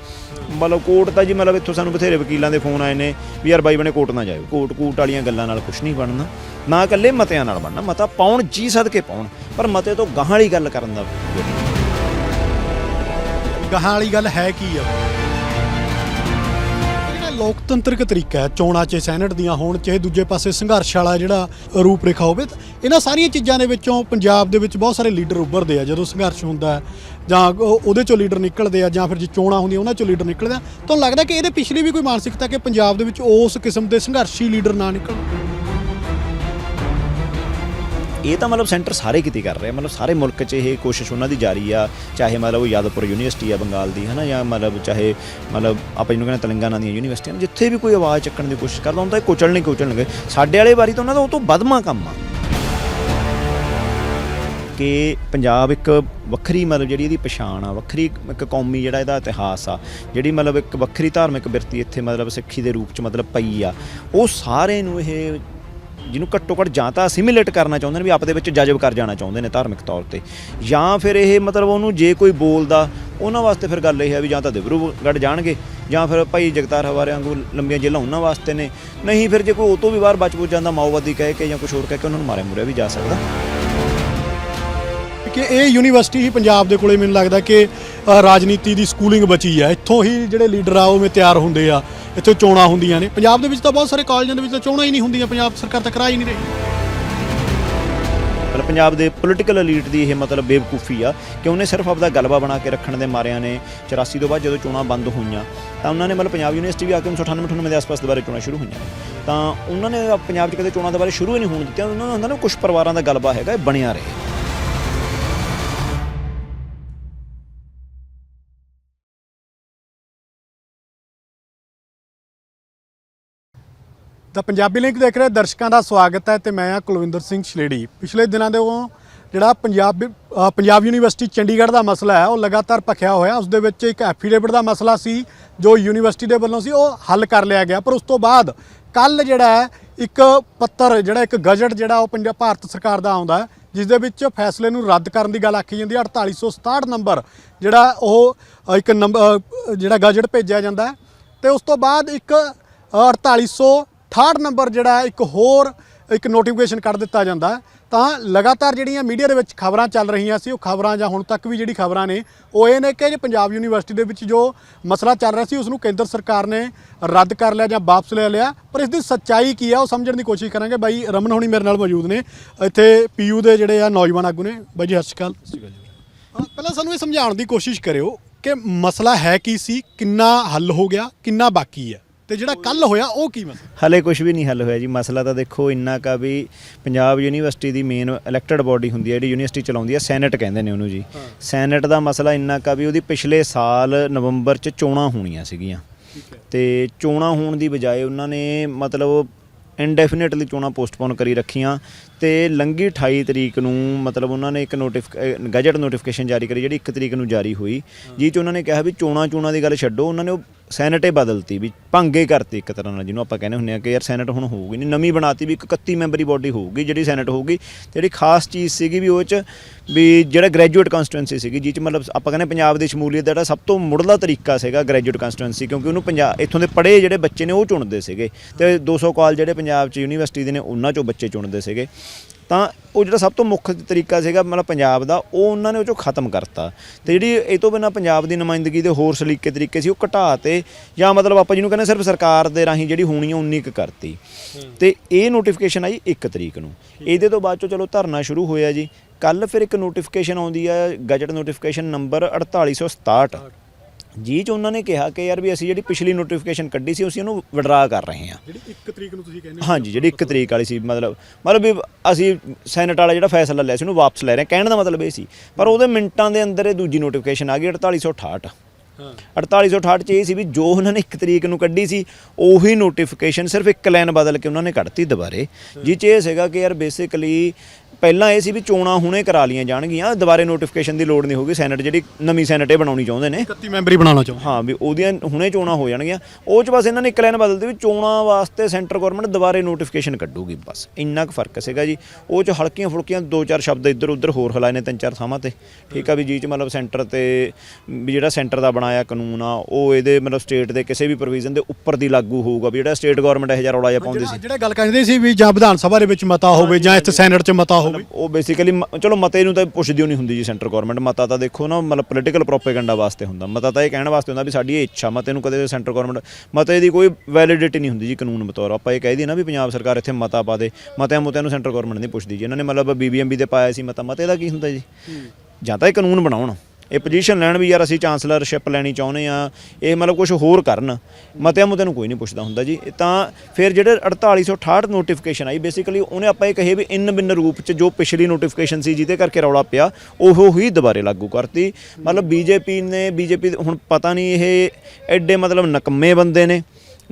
ਮਤਲਬ ਕੋਰਟ ਤਾਂ ਜੀ ਮਤਲਬ ਇੱਥੋਂ ਸਾਨੂੰ ਬਥੇਰੇ ਵਕੀਲਾਂ ਦੇ ਫੋਨ ਆਏ ਨੇ ਵੀ ਯਾਰ ਬਾਈ ਬਣੇ ਕੋਰਟ ਨਾ ਜਾਇਓ। ਕੋਰਟ ਕੂਟ ਵਾਲੀਆਂ ਗੱਲਾਂ ਨਾਲ ਕੁਝ ਨਹੀਂ ਬਣਨਾ। ਨਾ ਇਕੱਲੇ ਮਤਿਆਂ ਨਾਲ ਬਣਨਾ। ਮਤਾ ਪਾਉਣ, ਜੀ ਸਦਕੇ ਪਾਉਣ। ਪਰ ਮਤੇ ਤੋਂ ਗਾਹਾਂ ਵਾਲੀ ਗੱਲ ਕਰਨ ਦਾ ਗਾਹਾਂ ਵਾਲੀ ਗੱਲ ਹੈ ਕੀ ਆ? ਲੋਕਤੰਤਰਿਕ ਤਰੀਕਾ ਹੈ। ਚੋਣਾਂ 'ਚ ਸੈਨੇਟ ਦੀਆਂ ਹੋਣ ਚਾਹੇ ਦੂਜੇ ਪਾਸੇ ਸੰਘਰਸ਼ ਵਾਲਾ ਜਿਹੜਾ ਰੂਪ ਰੇਖਾ ਹੋਵੇ, ਤਾਂ ਇਹਨਾਂ ਸਾਰੀਆਂ ਚੀਜ਼ਾਂ ਦੇ ਵਿੱਚੋਂ ਪੰਜਾਬ ਦੇ ਵਿੱਚ ਬਹੁਤ ਸਾਰੇ ਲੀਡਰ ਉੱਭਰਦੇ ਆ। ਜਦੋਂ ਸੰਘਰਸ਼ ਹੁੰਦਾ ਜਾਂ ਉਹਦੇ ਚੋਂ ਲੀਡਰ ਨਿਕਲਦੇ ਆ, ਜਾਂ ਫਿਰ ਜੇ ਚੋਣਾਂ ਹੁੰਦੀਆਂ, ਉਹਨਾਂ ਚੋਂ ਲੀਡਰ ਨਿਕਲਦੇ ਆ। ਤੁਹਾਨੂੰ ਲੱਗਦਾ ਕਿ ਇਹਦੇ ਪਿਛਲੀ ਵੀ ਕੋਈ ਮਾਨਸਿਕਤਾ ਕਿ ਪੰਜਾਬ ਦੇ ਵਿੱਚ ਉਸ ਕਿਸਮ ਦੇ ਸੰਘਰਸ਼ੀ ਲੀਡਰ ਨਾ ਨਿਕਲਣ? ਇਹ ਤਾਂ ਮਤਲਬ ਸੈਂਟਰ ਸਾਰੇ ਕਿਤੇ ਕਰ ਰਿਹਾ ਮਤਲਬ ਸਾਰੇ ਮੁਲਕ 'ਚ ਇਹ ਕੋਸ਼ਿਸ਼ ਉਹਨਾਂ ਦੀ ਜਾਰੀ ਆ, ਚਾਹੇ ਮਤਲਬ ਉਹ ਯਾਦਵਪੁਰ ਯੂਨੀਵਰਸਿਟੀ ਆ ਬੰਗਾਲ ਦੀ, ਹਨਾ, ਜਾਂ ਮਤਲਬ ਚਾਹੇ ਮਤਲਬ ਆਪਾਂ ਜਿਹਨੂੰ ਕਹਿੰਦੇ ਤੇਲੰਗਾਨਾ ਦੀਆਂ ਯੂਨੀਵਰਸਿਟੀਆਂ ਜਿੱਥੇ ਵੀ ਕੋਈ ਆਵਾਜ਼ ਚੱਕਣ ਦੀ ਕੋਸ਼ਿਸ਼ ਕਰਦਾ ਹੁੰਦਾ ਇਹ ਕੁਚਲਣੇ ਕੁਚਲਣਗੇ ਸਾਡੇ ਵਾਲੇ ਵਾਰੀ ਤਾਂ ਉਹਨਾਂ ਦਾ ਉਹ ਤੋਂ ਵੱਧਵਾਂ ਕੰਮ ਆ। ਕਿ ਪੰਜਾਬ ਇੱਕ ਵੱਖਰੀ ਮਤਲਬ ਜਿਹੜੀ ਇਹਦੀ ਪਛਾਣ ਆ, ਵੱਖਰੀ ਇੱਕ ਕੌਮੀ ਜਿਹੜਾ ਇਹਦਾ ਇਤਿਹਾਸ ਆ, ਜਿਹੜੀ ਮਤਲਬ ਇੱਕ ਵੱਖਰੀ ਧਾਰਮਿਕ ਬਿਰਤੀ ਇੱਥੇ ਮਤਲਬ ਸਿੱਖੀ ਦੇ ਰੂਪ ਚ ਮਤਲਬ ਪਈ ਆ, ਉਹ ਸਾਰੇ ਨੂੰ ਇਹ ਜਿਹਨੂੰ ਘੱਟੋ ਘੱਟ ਜਾਂ ਤਾਂ ਅਸਿਮੀਲੇਟ ਕਰਨਾ ਚਾਹੁੰਦੇ ਨੇ ਵੀ ਆਪਦੇ ਵਿੱਚ ਜਜ਼ਬ ਕਰ ਜਾਣਾ ਚਾਹੁੰਦੇ ਨੇ ਧਾਰਮਿਕ ਤੌਰ ਤੇ। ਜਾਂ ਫਿਰ ਇਹ ਮਤਲਬ ਉਹਨੂੰ ਜੇ ਕੋਈ ਬੋਲਦਾ, ਉਹਨਾਂ ਵਾਸਤੇ ਫਿਰ ਗੱਲ ਇਹ ਹੈ ਵੀ ਜਾਂ ਤਾਂ ਦਿਬਰੂਗੜ੍ਹ ਜਾਣਗੇ, ਜਾਂ ਫਿਰ ਭਾਈ ਜਗਤਾਰ ਹਵਾਰਿਆਂ ਵਾਂਗੂ ਲੰਬੀਆਂ ਜੇਲ੍ਹਾਂ ਉਹਨਾਂ ਵਾਸਤੇ ਨੇ। ਨਹੀਂ ਫਿਰ ਜੇ ਕੋਈ ਉਹ ਤੋਂ ਵੀ ਬਾਹਰ ਬਚ ਬੁੱਝ ਜਾਂਦਾ, ਮਾਓਵਾਦੀ ਕਹਿ ਕੇ ਜਾਂ ਕੁਝ ਹੋਰ ਕਹਿ ਕੇ ਉਹਨਾਂ ਨੂੰ ਮਾਰਿਆ ਮੁਰਿਆ ਵੀ ਜਾ ਸਕਦਾ। ਕਿ ਇਹ ਯੂਨੀਵਰਸਿਟੀ ਹੀ ਪੰਜਾਬ ਦੇ ਕੋਲੇ ਮੈਨੂੰ ਲੱਗਦਾ ਕਿ ਰਾਜਨੀਤੀ ਦੀ ਸਕੂਲਿੰਗ ਬਚੀ ਆ। ਇੱਥੋਂ ਹੀ ਜਿਹੜੇ ਲੀਡਰ ਆ, ਉਹ ਮੇ ਤਿਆਰ ਹੁੰਦੇ ਆ। ਇੱਥੋਂ ਚੋਣਾਂ ਹੁੰਦੀਆਂ ਨੇ। ਪੰਜਾਬ ਦੇ ਵਿੱਚ ਤਾਂ ਬਹੁਤ ਸਾਰੇ ਕਾਲਜਾਂ ਦੇ ਵਿੱਚ ਤਾਂ ਚੋਣਾਂ ਹੀ ਨਹੀਂ ਹੁੰਦੀਆਂ। ਪੰਜਾਬ ਸਰਕਾਰ ਤਾਂ ਕਰਾ ਹੀ ਨਹੀਂ ਰਹੀ। ਮਤਲਬ ਪੰਜਾਬ ਦੇ ਪੋਲੀਟੀਕਲ ਐਲੀਟ ਦੀ ਇਹ ਮਤਲਬ ਬੇਵਕੂਫੀ ਆ ਕਿ ਉਹਨੇ ਸਿਰਫ ਆਪਦਾ ਗਲਬਾ ਬਣਾ ਕੇ ਰੱਖਣ ਦੇ ਮਾਰਿਆਂ ਨੇ 84 ਤੋਂ ਬਾਅਦ ਜਦੋਂ ਚੋਣਾਂ ਬੰਦ ਹੋਈਆਂ, ਤਾਂ ਉਹਨਾਂ ਨੇ ਮਤਲਬ ਪੰਜਾਬ ਯੂਨੀਵਰਸਿਟੀ ਵੀ ਆ ਕੇ 1998 98 ਦੇ ਆਸ-ਪਾਸ ਦੁਬਾਰਾ ਚੋਣਾਂ ਸ਼ੁਰੂ ਹੋਈਆਂ। ਤਾਂ ਉਹਨਾਂ ਨੇ ਪੰਜਾਬ 'ਚ ਕਦੇ ਚੋਣਾਂ ਦੇ ਬਾਰੇ ਸ਼ੁਰੂ ਹੀ ਨਹੀਂ ਹੋਣ ਦਿੱਤੀਆਂ। ਉਹਨਾਂ ਨੂੰ ਹੁੰਦਾ ਨਾ ਕੁਝ ਪਰਿਵਾਰਾਂ ਦਾ ਗਲਬਾ ਹੈਗਾ, ਇਹ ਬਣਿਆ ਰਹੇ। ਤਾਂ ਪੰਜਾਬੀ ਲਿੰਕ ਦੇਖ ਰਹੇ ਦਰਸ਼ਕਾਂ ਦਾ ਸਵਾਗਤ ਹੈ ਤੇ ਮੈਂ ਹਾਂ ਕੁਲਵਿੰਦਰ ਸਿੰਘ ਛਲੇੜੀ ਪਿਛਲੇ ਦਿਨਾਂ ਦੇ ਉਹ ਜਿਹੜਾ ਪੰਜਾਬ ਪੰਜਾਬ ਯੂਨੀਵਰਸਿਟੀ ਚੰਡੀਗੜ੍ਹ ਦਾ ਮਸਲਾ ਹੈ, ਉਹ ਲਗਾਤਾਰ ਭਖਿਆ ਹੋਇਆ ਉਸ ਦੇ ਵਿੱਚ ਇੱਕ ਐਫੀਡੇਵਿਟ ਦਾ ਮਸਲਾ ਸੀ, ਜੋ ਯੂਨੀਵਰਸਿਟੀ ਦੇ ਵੱਲੋਂ ਸੀ, ਉਹ ਹੱਲ ਕਰ ਲਿਆ ਗਿਆ। ਪਰ ਉਸ ਤੋਂ ਬਾਅਦ ਕੱਲ ਜਿਹੜਾ ਹੈ, ਇੱਕ ਪੱਤਰ, ਜਿਹੜਾ ਇੱਕ ਗਜਟ ਜਿਹੜਾ ਉਹ ਪੰਜਾਬ ਭਾਰਤ ਸਰਕਾਰ ਦਾ ਆਉਂਦਾ ਹੈ, ਜਿਸ ਦੇ ਵਿੱਚ ਫੈਸਲੇ ਨੂੰ ਰੱਦ ਕਰਨ ਦੀ ਗੱਲ ਆਖੀ ਜਾਂਦੀ ਹੈ। 4867 ਨੰਬਰ ਜਿਹੜਾ ਉਹ ਇੱਕ ਨੰਬਰ ਜਿਹੜਾ ਗਜਟ ਭੇਜਿਆ ਜਾਂਦਾ ਹੈ। ਤੇ ਉਸ ਤੋਂ ਬਾਅਦ ਇੱਕ 4868 ਨੰਬਰ ਜਿਹੜਾ ਇੱਕ ਹੋਰ ਇੱਕ ਨੋਟੀਫਿਕੇਸ਼ਨ ਕੱਢ ਦਿੱਤਾ ਜਾਂਦਾ ਤਾਂ ਲਗਾਤਾਰ ਜਿਹੜੀਆਂ ਮੀਡੀਆ ਦੇ ਵਿੱਚ ਖਬਰਾਂ ਚੱਲ ਰਹੀਆਂ ਸੀ ਉਹ ਖਬਰਾਂ ਜਾਂ ਹੁਣ ਤੱਕ ਵੀ ਜਿਹੜੀ ਖਬਰਾਂ ਨੇ ਉਹ ਇਹ ਨੇ ਕਿ ਪੰਜਾਬ ਯੂਨੀਵਰਸਿਟੀ ਦੇ ਵਿੱਚ ਜੋ ਮਸਲਾ ਚੱਲ ਰਿਹਾ ਸੀ ਉਸ ਨੂੰ ਕੇਂਦਰ ਸਰਕਾਰ ਨੇ ਰੱਦ ਕਰ ਲਿਆ ਜਾਂ ਵਾਪਸ ਲੈ ਲਿਆ। ਪਰ ਇਸ ਦੀ ਸੱਚਾਈ ਕੀ ਆ ਉਹ ਸਮਝਣ ਦੀ ਕੋਸ਼ਿਸ਼ ਕਰਾਂਗੇ। ਬਾਈ ਰਮਨ ਹੋਣੀ ਮੇਰੇ ਨਾਲ ਮੌਜੂਦ ਨੇ। ਇੱਥੇ ਪੀਯੂ ਦੇ ਜਿਹੜੇ ਆ ਨੌਜਵਾਨ ਆਗੂ ਨੇ। ਬਾਈ ਜੀ ਸਤਿ ਸ਼੍ਰੀ ਅਕਾਲ। ਪਹਿਲਾਂ ਸਾਨੂੰ ਇਹ ਸਮਝਾਉਣ ਦੀ ਕੋਸ਼ਿਸ਼ ਕਰਿਓ ਕਿ ਮਸਲਾ ਹੈ ਕੀ ਸੀ ਕਿੰਨਾ ਹੱਲ ਹੋ ਗਿਆ ਕਿੰਨਾ ਬਾਕੀ ਹੈ। ਤੇ ਜਿਹੜਾ ਕੱਲ ਹੋਇਆ ਉਹ ਕੀ ਮਸਲਾ? ਹਲੇ ਕੁਝ ਵੀ ਨਹੀਂ ਹੱਲ ਹੋਇਆ ਜੀ। ਮਸਲਾ ਤਾਂ ਦੇਖੋ ਇੰਨਾ ਕਾ ਵੀ ਪੰਜਾਬ ਯੂਨੀਵਰਸਿਟੀ ਦੀ ਮੇਨ ਇਲੈਕਟਡ ਬਾਡੀ ਹੁੰਦੀ ਹੈ ਜਿਹੜੀ ਯੂਨੀਵਰਸਿਟੀ ਚਲਾਉਂਦੀ ਹੈ ਸੈਨੇਟ ਕਹਿੰਦੇ ਨੇ ਉਹਨੂੰ ਜੀ। ਸੈਨੇਟ ਦਾ ਮਸਲਾ ਇੰਨਾ ਕਾ ਵੀ ਉਹਦੀ ਪਿਛਲੇ ਸਾਲ ਨਵੰਬਰ 'ਚ ਚੋਣਾਂ ਹੋਣੀਆਂ ਸੀਗੀਆਂ। ਤੇ ਚੋਣਾਂ ਹੋਣ ਦੀ ਬਜਾਏ ਉਹਨਾਂ ਨੇ ਮਤਲਬ ਇਨਡੈਫੀਨਿਟਲੀ ਚੋਣਾਂ ਪੋਸਟਪੋਨ ਕਰੀ ਰੱਖੀਆਂ ਤੇ ਲੰਗੀ 28 ਤਰੀਕ ਨੂੰ ਮਤਲਬ ਉਹਨਾਂ ਨੇ ਇੱਕ ਨੋਟਿਫ ਗਜਟ ਨੋਟੀਫਿਕੇਸ਼ਨ ਜਾਰੀ ਕਰੀ ਜਿਹੜੀ 1 ਤਰੀਕ ਨੂੰ ਜਾਰੀ ਹੋਈ। ਜਿਹ 'ਚ ਉਹਨਾਂ ਨੇ ਕਿਹਾ ਵੀ ਚੋਣਾਂ ਚੋਣਾਂ ਦੀ ਗੱਲ ਛੱਡੋ ਉਹਨਾਂ ਨੇ ਉਹ ਸੈਨੇਟੇ ਬਦਲਤੀ ਵੀ ਭੰਗੇ ਕਰਤੀ ਇੱਕ ਤਰ੍ਹਾਂ ਨਾਲ, ਜਿਹਨੂੰ ਆਪਾਂ ਕਹਿੰਦੇ ਹੁੰਦੇ ਆ ਕਿ ਯਾਰ ਸੈਨੇਟ ਹੁਣ ਹੋਊਗੀ ਨਹੀਂ, ਨਵੀਂ ਬਣਾਤੀ ਵੀ ਇੱਕ 31 ਮੈਂਬਰੀ ਬੋਡੀ ਹੋਊਗੀ, ਜਿਹੜੀ ਸੈਨੇਟ ਹੋਊਗੀ ਤੇ ਜਿਹੜੀ ਖਾਸ ਚੀਜ਼ ਸੀਗੀ ਵੀ ਉਹ 'ਚ ਵੀ ਜਿਹੜਾ ਗ੍ਰੈਜੂਏਟ ਕਨਸਟੀਟੂਐਂਸੀ ਸੀਗੀ ਜਿਹ 'ਚ ਮਤਲਬ ਆਪਾਂ ਕਹਿੰਦੇ ਪੰਜਾਬ ਦੀ ਸ਼ਮੂਲੀਅਤ ਦਾ ਜਿਹੜਾ ਸਭ ਤੋਂ ਮੁੱਢਲਾ ਤਰੀਕਾ ਸੀਗਾ ਗ੍ਰੈਜੂਏਟ ਕਨਸਟੀਟੂਐਂਸੀ ਕਿਉਂਕਿ ਉਹਨੂੰ ਪੰਜਾਬ ਇੱਥੋਂ ਦੇ ਪੜ੍ਹੇ ਜਿਹੜੇ ਬੱਚੇ ਨੇ ਉਹ ਚੁਣਦੇ ਸੀਗੇ ਤੇ 200 ਕਾਲ ਜਿਹੜੇ ਪੰਜਾਬ 'ਚ ਯੂਨੀਵਰਸਿਟੀ ਦੇ ਨੇ, ਉਹਨਾਂ 'ਚੋਂ ਬੱਚੇ ਚੁਣਦੇ ਸੀਗੇ। ਤਾਂ ਉਹ ਜਿਹੜਾ ਸਭ ਤੋਂ ਮੁੱਖ ਤਰੀਕਾ ਸੀਗਾ ਮਤਲਬ ਪੰਜਾਬ ਦਾ ਉਹ ਉਹਨਾਂ ਨੇ ਉਹ ਚੋਂ ਖਤਮ ਕਰਤਾ। ਤੇ ਜਿਹੜੀ ਇਹ ਤੋਂ ਬਿਨਾਂ ਪੰਜਾਬ ਦੀ ਨੁਮਾਇੰਦਗੀ ਦੇ ਹੋਰ ਸਲੀਕੇ ਤਰੀਕੇ ਸੀ ਉਹ ਘਟਾ ਤੇ ਜਾਂ ਮਤਲਬ ਆਪਾਂ ਜਿਹਨੂੰ ਕਹਿੰਦੇ ਸਿਰਫ ਸਰਕਾਰ ਦੇ ਰਾਹੀਂ ਜਿਹੜੀ ਹੋਣੀ ਆ ਉਨੀ ਕੁ ਕਰਤੀ। ਤੇ ਇਹ ਨੋਟੀਫਿਕੇਸ਼ਨ ਆਈ 1 ਤਰੀਕ ਨੂੰ। ਇਹਦੇ ਤੋਂ ਬਾਅਦ ਚੋਂ ਚਲੋ ਧਰਨਾ ਸ਼ੁਰੂ ਹੋਇਆ ਜੀ। ਕੱਲ ਫਿਰ ਇੱਕ ਨੋਟੀਫਿਕੇਸ਼ਨ ਆਉਂਦੀ ਆ ਗਜਟ ਨੋਟੀਫਿਕੇਸ਼ਨ ਨੰਬਰ 4867 ਜੀ ਚ ਉਹਨਾਂ ਨੇ ਕਿਹਾ ਕਿ ਯਾਰ ਵੀ ਅਸੀਂ ਜਿਹੜੀ ਪਿਛਲੀ ਨੋਟੀਫਿਕੇਸ਼ਨ ਕੱਢੀ ਸੀ ਅਸੀਂ ਉਹਨੂੰ ਵਿਡਰਾ ਕਰ ਰਹੇ ਹਾਂ। ਜਿਹੜੀ 1 ਤਰੀਕ ਨੂੰ ਤੁਸੀਂ ਕਹਿੰਦੇ ਹਾਂਜੀ ਜਿਹੜੀ ਇੱਕ ਤਰੀਕ ਵਾਲੀ ਸੀ ਮਤਲਬ ਮਤਲਬ ਵੀ ਅਸੀਂ ਸੈਨੇਟ ਵਾਲਾ ਜਿਹੜਾ ਫੈਸਲਾ ਲਿਆ ਸੀ ਉਹਨੂੰ ਵਾਪਸ ਲੈ ਰਹੇ ਹਾਂ। ਕਹਿਣ ਦਾ ਮਤਲਬ ਇਹ ਸੀ ਪਰ ਉਹਦੇ ਮਿੰਟਾਂ ਦੇ ਅੰਦਰ ਇਹ ਦੂਜੀ ਨੋਟੀਫਿਕੇਸ਼ਨ ਆ ਗਈ 4868 ਹਾਂ। 4868 ਚ ਇਹ ਸੀ ਵੀ ਜੋ ਉਹਨਾਂ ਨੇ ਇੱਕ ਤਰੀਕ ਨੂੰ ਕੱਢੀ ਸੀ ਉਹੀ ਨੋਟੀਫਿਕੇਸ਼ਨ ਸਿਰਫ ਇੱਕ ਲਾਈਨ ਬਦਲ ਕੇ ਉਹਨਾਂ ਨੇ ਕੱਢਤੀ ਦੁਬਾਰੇ। ਜਿਹ ਚ ਇਹ ਸੀਗਾ ਕਿ ਯਾਰ ਬੇਸਿਕਲੀ ਪਹਿਲਾਂ ਇਹ ਸੀ ਵੀ ਚੋਣਾਂ ਹੁਣੇ ਕਰਾ ਲੀਆਂ ਜਾਣਗੀਆਂ। ਦੁਬਾਰੇ ਨੋਟੀਫਿਕੇਸ਼ਨ ਦੀ ਲੋੜ ਨਹੀਂ ਹੋਊਗੀ। ਸੈਨੇਟ ਜਿਹੜੀ ਨਵੀਂ ਸੈਨੇਟ ਇਹ ਬਣਾਉਣੀ ਚਾਹੁੰਦੇ ਨੇ। 31 ਮੈਂਬਰੀ ਬਣਾਉਣਾ ਚਾਹੁੰਦੇ ਹਾਂ ਵੀ ਉਹਦੀਆਂ ਹੁਣੇ ਚੋਣਾਂ ਹੋ ਜਾਣਗੀਆਂ। ਉਹ ਚ ਬਸ ਇਹਨਾਂ ਨੇ ਇੱਕ ਲਾਈਨ ਬਦਲਦੀ ਵੀ ਚੋਣਾਂ ਵਾਸਤੇ ਸੈਂਟਰ ਗਵਰਨਮੈਂਟ ਦੁਬਾਰੇ ਨੋਟੀਫਿਕੇਸ਼ਨ ਕੱਢੂਗੀ। ਬਸ ਇੰਨਾ ਕੁ ਫ਼ਰਕ ਸੀਗਾ ਜੀ। ਉਹ ਚ ਹਲਕੀਆਂ ਫੁਲਕੀਆਂ ਦੋ ਚਾਰ ਸ਼ਬਦ ਇੱਧਰ ਉੱਧਰ ਹੋਰ ਹਲਾਏ ਨੇ ਤਿੰਨ ਚਾਰ ਥਾਵਾਂ ਤੇ। ਠੀਕ ਆ ਵੀ ਜੀ ਚ ਮਤਲਬ ਸੈਂਟਰ ਤੇ ਵੀ ਜਿਹੜਾ ਸੈਂਟਰ ਦਾ ਬਣਾਇਆ ਕਾਨੂੰਨ ਆ ਉਹ ਇਹਦੇ ਮਤਲਬ ਸਟੇਟ ਦੇ ਕਿਸੇ ਵੀ ਪ੍ਰੋਵੀਜ਼ਨ ਦੇ ਉੱਪਰ ਦੀ ਲਾਗੂ ਹੋਊਗਾ ਵੀ ਜਿਹੜਾ ਸਟੇਟ ਗਵਰਨਮੈਂਟ ਇਹ ਜਿਹਾ ਰੌਲਾ ਜਿਹਾ ਪਾਉਂਦੀ ਸੀ। ਜਿਹੜਾ ਗੱਲ ਕਹਿੰਦੇ ਸੀ ਵੀ ਜਾਂ ਵਿਧਾਨ ਸਭਾ ਦੇ ਵਿੱਚ ਮਤਾ ਹੋਵੇ ਜਾਂ ਇੱਥੇ ਸੈਨੇਟ 'ਚ ਮਤਾ ਹੋਵੇ ਉਹ ਬੇਸਿਕਲੀ ਚਲੋ ਮਤੇ ਨੂੰ ਤਾਂ ਪੁੱਛਦੀ ਨਹੀਂ ਹੁੰਦੀ ਜੀ ਸੈਂਟਰ ਗਵਰਨਮੈਂਟ ਮਤਾ ਤਾਂ ਦੇਖੋ ਨਾ ਮਤਲਬ ਪੋਲੀਟੀਕਲ ਪ੍ਰੋਪੇਗੈਂਡਾ ਵਾਸਤੇ ਹੁੰਦਾ। ਮਤਾ ਤਾਂ ਇਹ ਕਹਿਣ ਵਾਸਤੇ ਹੁੰਦਾ ਵੀ ਸਾਡੀ ਇਹ ਇੱਛਾ ਮਤੇ ਨੂੰ ਕਦੇ ਸੈਂਟਰ ਗਵਰਨਮੈਂਟ ਮਤੇ ਦੀ ਕੋਈ ਵੈਲਿਡਿਟੀ ਨਹੀਂ ਹੁੰਦੀ ਜੀ ਕਾਨੂੰਨ ਬਤੌਰ। ਆਪਾਂ ਇਹ ਕਹਿ ਦਈਏ ਨਾ ਵੀ ਪੰਜਾਬ ਸਰਕਾਰ ਇੱਥੇ ਮਤਾ ਪਾ ਦੇ ਮਤਿਆਂ ਮੁਤਿਆਂ ਨੂੰ ਸੈਂਟਰ ਗਵਰਨਮੈਂਟ ਨਹੀਂ ਪੁੱਛਦੀ ਜੀ। ਇਹਨਾਂ ਨੇ ਮਤਲਬ ਬੀਬੀਐਮਬੀ ਤੇ ਪਾਇਆ ਸੀ ਮਤਾ। ਮਤੇ ਦਾ ਕੀ ਹੁੰਦਾ ਜੀ? ਜਾਂ ਤਾਂ ਇਹ ਕਾਨੂੰਨ ਬਣਾਉਣ। ਇਹ ਪੋਜੀਸ਼ਨ ਲੈਣ ਵੀ ਯਾਰ ਅਸੀਂ ਚਾਂਸਲਰਸ਼ਿਪ ਲੈਣੀ ਚਾਹੁੰਦੇ ਆ ਇਹ ਮਤਲਬ ਕੁਝ ਹੋਰ ਕਰਨ। ਮਤਿਆਂ ਮੁਤਿਆਂ ਨੂੰ ਕੋਈ ਨਹੀਂ ਪੁੱਛਦਾ ਹੁੰਦਾ ਜੀ। ਤਾਂ ਫਿਰ ਜਿਹੜੇ 4868 ਨੋਟੀਫਿਕੇਸ਼ਨ ਆਈ ਬੇਸਿਕਲੀ ਉਹਨੇ ਆਪਾਂ ਇਹ ਕਹੇ ਵੀ ਇਨ ਬਿਨ ਰੂਪ ਚ ਜੋ ਪਿਛਲੀ ਨੋਟੀਫਿਕੇਸ਼ਨ ਸੀ ਜਿਹਦੇ ਕਰਕੇ ਰੌਲਾ ਪਿਆ, ਉਹ ਹੀ ਦੁਬਾਰੇ ਲਾਗੂ ਕਰਤੀ। ਮਤਲਬ ਬੀਜੇਪੀ ਨੇ, ਬੀਜੇਪੀ ਹੁਣ ਪਤਾ ਨਹੀਂ ਇਹ ਐਡੇ ਮਤਲਬ ਨਕਮੇ ਬੰਦੇ ਨੇ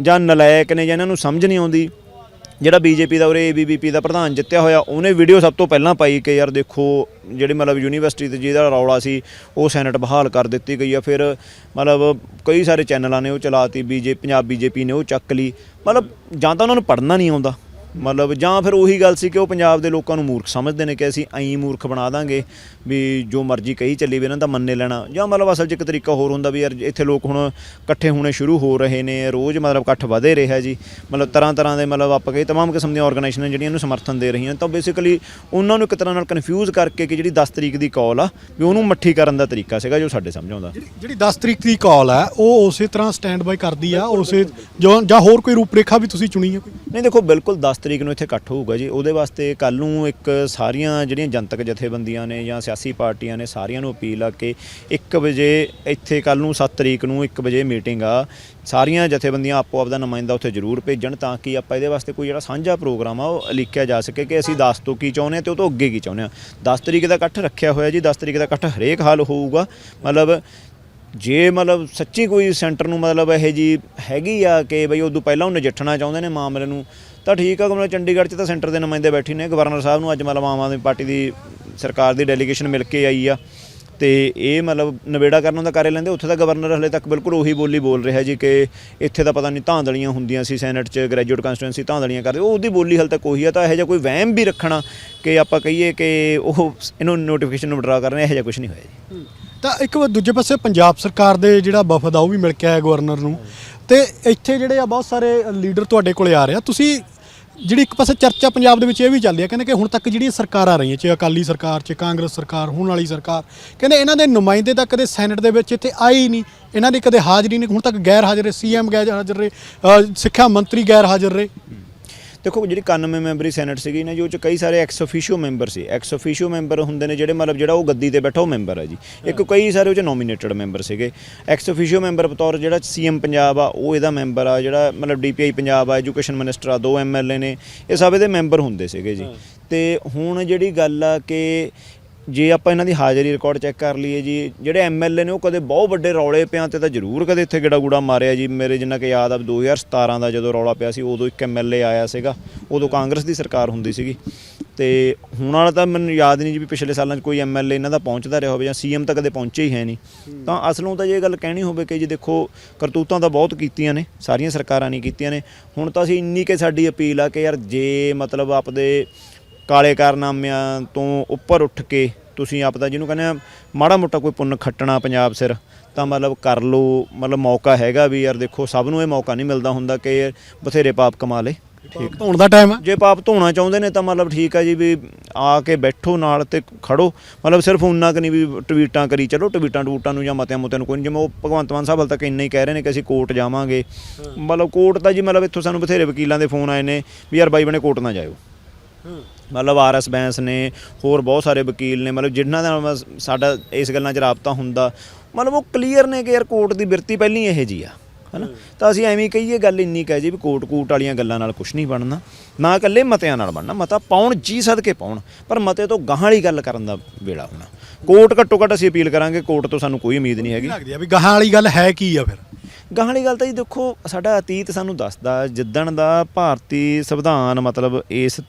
ਜਾਂ ਨਲਾਇਕ ਨੇ ਜਾਂ ਇਹਨਾਂ ਨੂੰ ਸਮਝ ਨਹੀਂ ਆਉਂਦੀ। ਜਿਹੜਾ ਬੀਜੇਪੀ ਦਾ ਉਰੇ ਏਬੀਵੀਪੀ ਦਾ ਪ੍ਰਧਾਨ ਜਿੱਤਿਆ ਹੋਇਆ, ਉਹਨੇ ਵੀਡੀਓ ਸਭ ਤੋਂ ਪਹਿਲਾਂ ਪਾਈ ਕਿ ਯਾਰ ਦੇਖੋ ਜਿਹੜੀ ਮਤਲਬ ਯੂਨੀਵਰਸਿਟੀ ਤੇ ਜਿਹਦਾ ਰੌਲਾ ਸੀ, ਉਹ ਸੈਨੇਟ ਬਹਾਲ ਕਰ ਦਿੱਤੀ ਗਈ ਆ। ਫਿਰ ਮਤਲਬ ਕਈ ਸਾਰੇ ਚੈਨਲਾਂ ਨੇ ਉਹ ਚਲਾਤੀ, ਬੀਜੇ, ਪੰਜਾਬ ਬੀਜੇਪੀ ਨੇ ਉਹ ਚੱਕ ਲਈ। ਮਤਲਬ ਜਾਂ ਤਾਂ ਉਹਨਾਂ ਨੂੰ ਪੜ੍ਹਨਾ ਨਹੀਂ ਆਉਂਦਾ। ਮਤਲਬ ਜਾਂ ਫਿਰ ਉਹੀ ਗੱਲ ਸੀ ਕਿ ਉਹ ਪੰਜਾਬ ਦੇ ਲੋਕਾਂ ਨੂੰ ਮੂਰਖ ਸਮਝਦੇ ਨੇ ਕਿ ਅਸੀਂ ਐਂ ਮੂਰਖ ਬਣਾ ਦਾਂਗੇ ਵੀ ਜੋ ਮਰਜ਼ੀ ਕਹੀ ਚੱਲੀ ਵੀ ਇਹਨਾਂ ਦਾ ਮੰਨੇ ਲੈਣਾ। ਜਾਂ ਮਤਲਬ ਅਸਲ 'ਚ ਇੱਕ ਤਰੀਕਾ ਹੋਰ ਹੁੰਦਾ ਵੀ ਯਾਰ ਇੱਥੇ ਲੋਕ ਹੁਣ ਇਕੱਠੇ ਹੋਣੇ ਸ਼ੁਰੂ ਹੋ ਰਹੇ ਨੇ ਰੋਜ਼ ਮਤਲਬ ਇਕੱਠ ਵਧੇ ਰਿਹਾ ਜੀ। ਮਤਲਬ ਤਰ੍ਹਾਂ ਤਰ੍ਹਾਂ ਦੇ ਮਤਲਬ ਆਪਾਂ ਕਹੇ ਤਮਾਮ ਕਿਸਮ ਦੀਆਂ ਆਰਗੇਨਾਈਜੇਸ਼ਨਾਂ ਜਿਹੜੀਆਂ ਇਹਨੂੰ ਸਮਰਥਨ ਦੇ ਰਹੀਆਂ। ਤਾਂ ਬੇਸਿਕਲੀ ਉਹਨਾਂ ਨੂੰ ਇੱਕ ਤਰ੍ਹਾਂ ਨਾਲ ਕਨਫਿਊਜ਼ ਕਰਕੇ ਕਿ ਜਿਹੜੀ 10 ਤਰੀਕ ਦੀ ਕਾਲ ਆ ਵੀ ਉਹਨੂੰ ਮੱਠੀ ਕਰਨ ਦਾ ਤਰੀਕਾ ਸੀਗਾ ਜੋ ਸਾਡੇ ਸਮਝ ਆਉਂਦਾ। ਜਿਹੜੀ 10 ਤਰੀਕ ਦੀ ਕਾਲ ਆ ਉਹ ਉਸੇ ਤਰ੍ਹਾਂ ਸਟੈਂਡ ਬਾਈ ਕਰਦੀ ਆ ਉਸੇ ਜਾਂ ਹੋਰ ਕੋਈ ਰੂਪਰੇਖਾ ਵੀ ਤੁਸੀਂ ਚੁਣੀ ਹੈ ਕੋਈ? ਨਹੀਂ ਦੇਖੋ ਬਿਲਕੁਲ 10 ਤਰੀਕ ਨੂੰ ਇੱਥੇ ਇਕੱਠ ਹੋਊਗਾ ਜੀ। ਉਹਦੇ ਵਾਸਤੇ ਕੱਲ ਨੂੰ ਇੱਕ ਸਾਰੀਆਂ ਜਿਹੜੀਆਂ ਜਨਤਕ ਜਥੇਬੰਦੀਆਂ ਨੇ ਜਾਂ ਸਿਆਸੀ ਪਾਰਟੀਆਂ ਨੇ ਸਾਰੀਆਂ ਨੂੰ ਅਪੀਲ ਆ ਕਿ 1 ਵਜੇ ਇੱਥੇ ਕੱਲ ਨੂੰ 7 ਤਰੀਕ ਨੂੰ 1 ਵਜੇ ਮੀਟਿੰਗ ਆ। ਸਾਰੀਆਂ ਜਥੇਬੰਦੀਆਂ ਆਪੋ ਆਪਦਾ ਨੁਮਾਇੰਦਾ ਉੱਥੇ ਜ਼ਰੂਰ ਭੇਜਣ ਤਾਂ ਕਿ ਆਪਾਂ ਇਹਦੇ ਵਾਸਤੇ ਕੋਈ ਜਿਹੜਾ ਸਾਂਝਾ ਪ੍ਰੋਗਰਾਮ ਆ, ਉਹ ਲਿਖਿਆ ਜਾ ਸਕੇ ਕਿ ਅਸੀਂ 10 ਤੋਂ ਕੀ ਚਾਹੁੰਦੇ ਆ ਤੇ ਉਹ ਤੋਂ ਅੱਗੇ ਕੀ ਚਾਹੁੰਦੇ ਆ। 10 ਤਰੀਕ ਦਾ ਇਕੱਠ ਰੱਖਿਆ ਹੋਇਆ ਜੀ। 10 ਤਰੀਕ ਦਾ ਇਕੱਠ ਹਰੇਕ ਹਾਲ ਹੋਊਗਾ। ਮਤਲਬ ਜੇ ਮਤਲਬ ਸੱਚੀ ਕੋਈ ਸੈਂਟਰ ਨੂੰ ਮਤਲਬ ਇਹ ਜੀ ਹੈਗੀ ਆ ਕਿ ਬਈ ਉਦੋਂ ਪਹਿਲਾਂ ਉਹ ਨਜਿੱਠਣਾ ਚਾਹੁੰਦੇ ਨੇ ਮਾਮਲੇ ਨੂੰ ਤਾਂ ਠੀਕ ਆ ਮਤਲਬ ਚੰਡੀਗੜ੍ਹ 'ਚ ਤਾਂ ਸੈਂਟਰ ਦੇ ਨੁਮਾਇੰਦੇ ਬੈਠੇ ਨੇ। ਗਵਰਨਰ ਸਾਹਿਬ ਨੂੰ ਅੱਜ ਮਤਲਬ ਆਮ ਆਦਮੀ ਪਾਰਟੀ ਦੀ ਸਰਕਾਰ ਦੀ ਡੈਲੀਗੇਸ਼ਨ ਮਿਲ ਕੇ ਆਈ ਆ। ਤੇ ਇਹ ਮਤਲਬ ਨਵੇੜਾ ਕਰਨ ਦਾ ਕਰ ਲੈਂਦੇ, ਉੱਥੇ ਤਾਂ ਗਵਰਨਰ ਹਲੇ ਤੱਕ ਬਿਲਕੁਲ ਉਹੀ ਬੋਲੀ ਬੋਲ ਰਿਹਾ ਜੀ ਕਿ ਇੱਥੇ ਤਾਂ ਪਤਾ ਨਹੀਂ ਧਾਂਦਲੀਆਂ ਹੁੰਦੀਆਂ ਸੀ, ਸੈਨੇਟ 'ਚ ਗ੍ਰੈਜੂਏਟ ਕਨਸਟੀਟੂਐਂਸੀ ਧਾਂਦਲੀਆਂ ਕਰਦੇ ਉਹਦੀ ਬੋਲੀ ਹਲੇ ਤੱਕ ਉਹੀ ਆ, ਤਾਂ ਇਹੋ ਜਿਹਾ ਕੋਈ ਵਹਿਮ ਵੀ ਰੱਖਣਾ ਕਿ ਆਪਾਂ ਕਹੀਏ ਕਿ ਉਹ ਇਹਨੂੰ ਨੋਟੀਫਿਕੇਸ਼ਨ ਨੂੰ ਵਿਡਰਾ ਕਰਨਾ, ਇਹੋ ਜਿਹਾ ਕੁਝ ਨਹੀਂ ਹੋਇਆ ਜੀ। ਤਾਂ ਇੱਕ ਦੂਜੇ ਪਾਸੇ ਪੰਜਾਬ ਸਰਕਾਰ ਦੇ ਜਿਹੜਾ ਵਫਦ ਆ, ਉਹ ਵੀ ਮਿਲ ਕੇ ਆਇਆ ਗਵਰਨਰ ਨੂੰ। ਤੇ ਇੱਥੇ ਜਿਹੜੇ ਆ ਬਹੁਤ ਸਾਰੇ ਲੀਡਰ ਤੁਹਾਡੇ ਕੋਲੇ ਆ ਰਹੇ ਆ, ਤੁਸੀਂ ਜਿਹੜੀ ਇੱਕ ਪਾਸੇ ਚਰਚਾ ਪੰਜਾਬ ਦੇ ਵਿੱਚ ਇਹ ਵੀ ਚੱਲਦੀ ਹੈ ਕਹਿੰਦੇ ਕਿ ਹੁਣ ਤੱਕ ਜਿਹੜੀਆਂ ਸਰਕਾਰਾਂ ਰਹੀਆਂ, ਚਾਹੇ ਅਕਾਲੀ ਸਰਕਾਰ, ਚਾਹੇ ਕਾਂਗਰਸ ਸਰਕਾਰ, ਹੁਣ ਵਾਲੀ ਸਰਕਾਰ, ਕਹਿੰਦੇ ਇਹਨਾਂ ਦੇ ਨੁਮਾਇੰਦੇ ਤਾਂ ਕਦੇ ਸੈਨੇਟ ਦੇ ਵਿੱਚ ਇੱਥੇ ਆਏ ਹੀ ਨਹੀਂ, ਇਹਨਾਂ ਦੀ ਕਦੇ ਹਾਜ਼ਰੀ ਨਹੀਂ, ਹੁਣ ਤੱਕ ਗੈਰ ਹਾਜ਼ਰ ਰਹੇ ਸੀਐਮ ਗੈਰ ਹਾਜ਼ਰ ਰਹੇ ਸਿੱਖਿਆ ਮੰਤਰੀ ਗੈਰ ਹਾਜ਼ਰ। ਰਹੇ ਦੇਖੋ ਜਿਹੜੀ 91 ਮੈਂਬਰੀ ਸੈਨੇਟ ਸੀਗੀ ਨਾ ਜੋ ਚ ਕਈ ਸਾਰੇ ਐਕਸ ਅਫੀਸ਼ੀਓ ਮੈਂਬਰ ਸੀ। ਐਕਸ ਅਫੀਸ਼ੀਓ ਮੈਂਬਰ ਹੁੰਦੇ ਨੇ ਜਿਹੜੇ ਮਤਲਬ ਜਿਹੜਾ ਉਹ ਗੱਦੀ ਤੇ ਬੈਠਾ ਉਹ ਮੈਂਬਰ ਹੈ ਜੀ। ਇੱਕ ਕਈ ਸਾਰੇ ਉਹ ਚ ਨੋਮੀਨੇਟਡ ਮੈਂਬਰ ਸੀਗੇ। ਐਕਸ ਅਫੀਸ਼ੀਓ ਮੈਂਬਰ ਬਤੌਰ ਜਿਹੜਾ ਸੀਐਮ ਪੰਜਾਬ ਆ ਉਹ ਇਹਦਾ ਮੈਂਬਰ ਆ ਜਿਹੜਾ ਮਤਲਬ ਡੀਪੀਆਈ ਪੰਜਾਬ ਆ ਐਜੂਕੇਸ਼ਨ ਮਿਨਿਸਟਰ ਆ ਦੋ ਐਮਐਲਏ ਨੇ ਇਹ ਸਭ ਇਹਦੇ ਮੈਂਬਰ ਹੁੰਦੇ ਸੀਗੇ ਜੀ। ਤੇ ਹੁਣ ਜਿਹੜੀ ਗੱਲ ਆ ਕਿ ਜੇ ਆਪਾਂ ਇਹਨਾਂ ਦੀ ਹਾਜ਼ਰੀ ਰਿਕਾਰਡ ਚੈੱਕ ਕਰ ਲਈਏ ਜੀ, ਜਿਹੜੇ ਐਮਐਲਏ ਨੇ ਉਹ ਕਦੇ ਬਹੁਤ ਵੱਡੇ ਰੌਲੇ ਪਿਆਂ ਤੇ ਤਾਂ ਜ਼ਰੂਰ ਕਦੇ ਇੱਥੇ ਗੇੜਾ ਗੂੜਾ ਮਾਰਿਆ ਜੀ। ਮੇਰੇ ਜਿੰਨਾ ਕਿ ਯਾਦ ਆ 2017 ਦਾ ਜਦੋਂ ਰੌਲਾ ਪਿਆ ਸੀ, ਉਦੋਂ ਇੱਕ ਐਮਐਲਏ ਆਇਆ ਸੀਗਾ। ਉਦੋਂ ਕਾਂਗਰਸ ਦੀ ਸਰਕਾਰ ਹੁੰਦੀ ਸੀਗੀ। ਤੇ ਹੁਣ ਵਾਲਾ ਤਾਂ ਮੈਨੂੰ ਯਾਦ ਨਹੀਂ ਜੀ ਵੀ ਪਿਛਲੇ ਸਾਲਾਂ 'ਚ ਕੋਈ ਐਮਐਲਏ ਇਹਨਾਂ ਦਾ ਪਹੁੰਚਦਾ ਰਿਹਾ ਹੋਵੇ ਜਾਂ ਸੀਐਮ ਤਾਂ ਕਦੇ ਪਹੁੰਚੇ ਹੀ ਹੈ ਨਹੀਂ। ਤਾਂ ਅਸਲੋਂ ਤਾਂ ਜੇ ਇਹ ਗੱਲ ਕਹਿਣੀ ਹੋਵੇ ਕਿ ਜੀ ਦੇਖੋ, ਕਰਤੂਤਾਂ ਤਾਂ ਬਹੁਤ ਕੀਤੀਆਂ ਨੇ, ਸਾਰੀਆਂ ਸਰਕਾਰਾਂ ਨਹੀਂ ਕੀਤੀਆਂ ਨੇ। ਹੁਣ ਤਾਂ ਅਸੀਂ ਇੰਨੀ ਕਿ ਸਾਡੀ ਅਪੀਲ ਆ ਕਿ ਯਾਰ ਜੇ ਮਤਲਬ ਆਪਦੇ ਕਾਲੇ ਕਾਰਨਾਮਿਆਂ ਤੋਂ ਉੱਪਰ ਉੱਠ ਕੇ ਤੁਸੀਂ ਆਪ ਦਾ ਜਿਹਨੂੰ ਕਹਿੰਦੇ ਆ ਮਾੜਾ ਮੋਟਾ ਕੋਈ ਪੁੰਨ ਖੱਟਣਾ ਪੰਜਾਬ ਸਿਰ ਤਾਂ ਮਤਲਬ ਕਰ ਲਓ ਮਤਲਬ ਮੌਕਾ ਹੈਗਾ ਵੀ ਯਾਰ ਦੇਖੋ ਸਭ ਨੂੰ ਇਹ ਮੌਕਾ ਨਹੀਂ ਮਿਲਦਾ ਹੁੰਦਾ ਕਿ ਬਥੇਰੇ ਪਾਪ ਕਮਾ ਲੇ। ਠੀਕ। ਧੋਣ ਦਾ ਟਾਈਮ ਹੈ ਜੇ ਪਾਪ ਧੋਣਾ ਚਾਹੁੰਦੇ ਨੇ ਤਾਂ ਮਤਲਬ ਠੀਕ ਹੈ ਜੀ ਵੀ ਆ ਕੇ ਬੈਠੋ ਨਾਲ ਤੇ ਖੜੋ। ਮਤਲਬ ਸਿਰਫ ਉਨਾ ਕਿ ਨਹੀਂ ਵੀ ਟਵੀਟਾਂ ਕਰੀ ਚਲੋ ਟਵੀਟਾਂ ਟੂਟਾਂ ਨੂੰ ਜਾਂ ਮਤਿਆਂ ਮੁਤਿਆਂ ਨੂੰ ਕੋਈ ਨਹੀਂ ਜਿਵੇਂ ਉਹ ਭਗਵੰਤ ਮਾਨ ਸਾਹਿਬ ਹਾਲ ਤੱਕ ਇੰਨਾ ਹੀ ਕਹਿ ਰਹੇ ਨੇ ਕਿ ਅਸੀਂ ਕੋਰਟ ਜਾਵਾਂਗੇ। ਮਤਲਬ ਕੋਰਟ ਤਾਂ ਜੀ ਮਤਲਬ ਇੱਥੋਂ ਸਾਨੂੰ ਬਥੇਰੇ ਵਕੀਲਾਂ ਦੇ ਫੋਨ ਆਏ ਨੇ ਵੀ ਯਾਰ ਬਾਈ ਬਣੇ ਕੋਰਟ ਨਾ ਜਾਇਓ। ਮਤਲਬ ਆਰਐਸ ਬੈਂਸ ਨੇ ਹੋਰ ਬਹੁਤ ਸਾਰੇ ਵਕੀਲ ਨੇ ਮਤਲਬ ਜਿਨ੍ਹਾਂ ਦਾ ਬਸ ਸਾਡਾ ਇਸ ਗੱਲਾਂ 'ਚ ਰਾਬਤਾ ਹੁੰਦਾ ਮਤਲਬ ਉਹ ਕਲੀਅਰ ਨੇ ਕਿ ਯਾਰ ਕੋਰਟ ਦੀ ਬਿਰਤੀ ਪਹਿਲੀ ਇਹ ਜੀ ਆ ਹਨਾ? ਤਾਂ ਅਸੀਂ ਐਵੇਂ ਕਹੀਏ ਗੱਲ ਇੰਨੀ ਕਹਿ ਜੀ ਵੀ ਕੋਰਟ ਕੂਟ ਵਾਲੀਆਂ ਗੱਲਾਂ ਨਾਲ ਕੁਝ ਨਹੀਂ ਬਣਨਾ ਨਾ ਇਕੱਲੇ ਮਤਿਆਂ ਨਾਲ ਬਣਨਾ ਮਤਾ ਪਾਉਣ ਜੀ ਸਦਕੇ ਪਾਉਣ ਪਰ ਮਤੇ ਤੋਂ ਗਾਹਾਂ ਵਾਲੀ ਗੱਲ ਕਰਨ ਦਾ ਵੇਲਾ ਹੋਣਾ। ਕੋਰਟ ਘੱਟੋ ਘੱਟ ਅਸੀਂ ਅਪੀਲ ਕਰਾਂਗੇ ਕੋਰਟ ਤੋਂ ਸਾਨੂੰ ਕੋਈ ਉਮੀਦ ਨਹੀਂ ਹੈਗੀ। ਲੱਗਦੀ ਆ ਵੀ ਗਾਹਾਂ ਵਾਲੀ ਗੱਲ ਹੈ ਕੀ ਆ ਫਿਰ? ਗਾਹਾਂ ਵਾਲੀ ਗੱਲ ਤਾਂ ਜੀ ਦੇਖੋ ਸਾਡਾ ਅਤੀਤ ਸਾਨੂੰ ਦੱਸਦਾ ਜਿੱਦਣ ਦਾ ਭਾਰਤੀ ਸੰਵਿਧਾਨ ਮਤਲਬ ਇਸ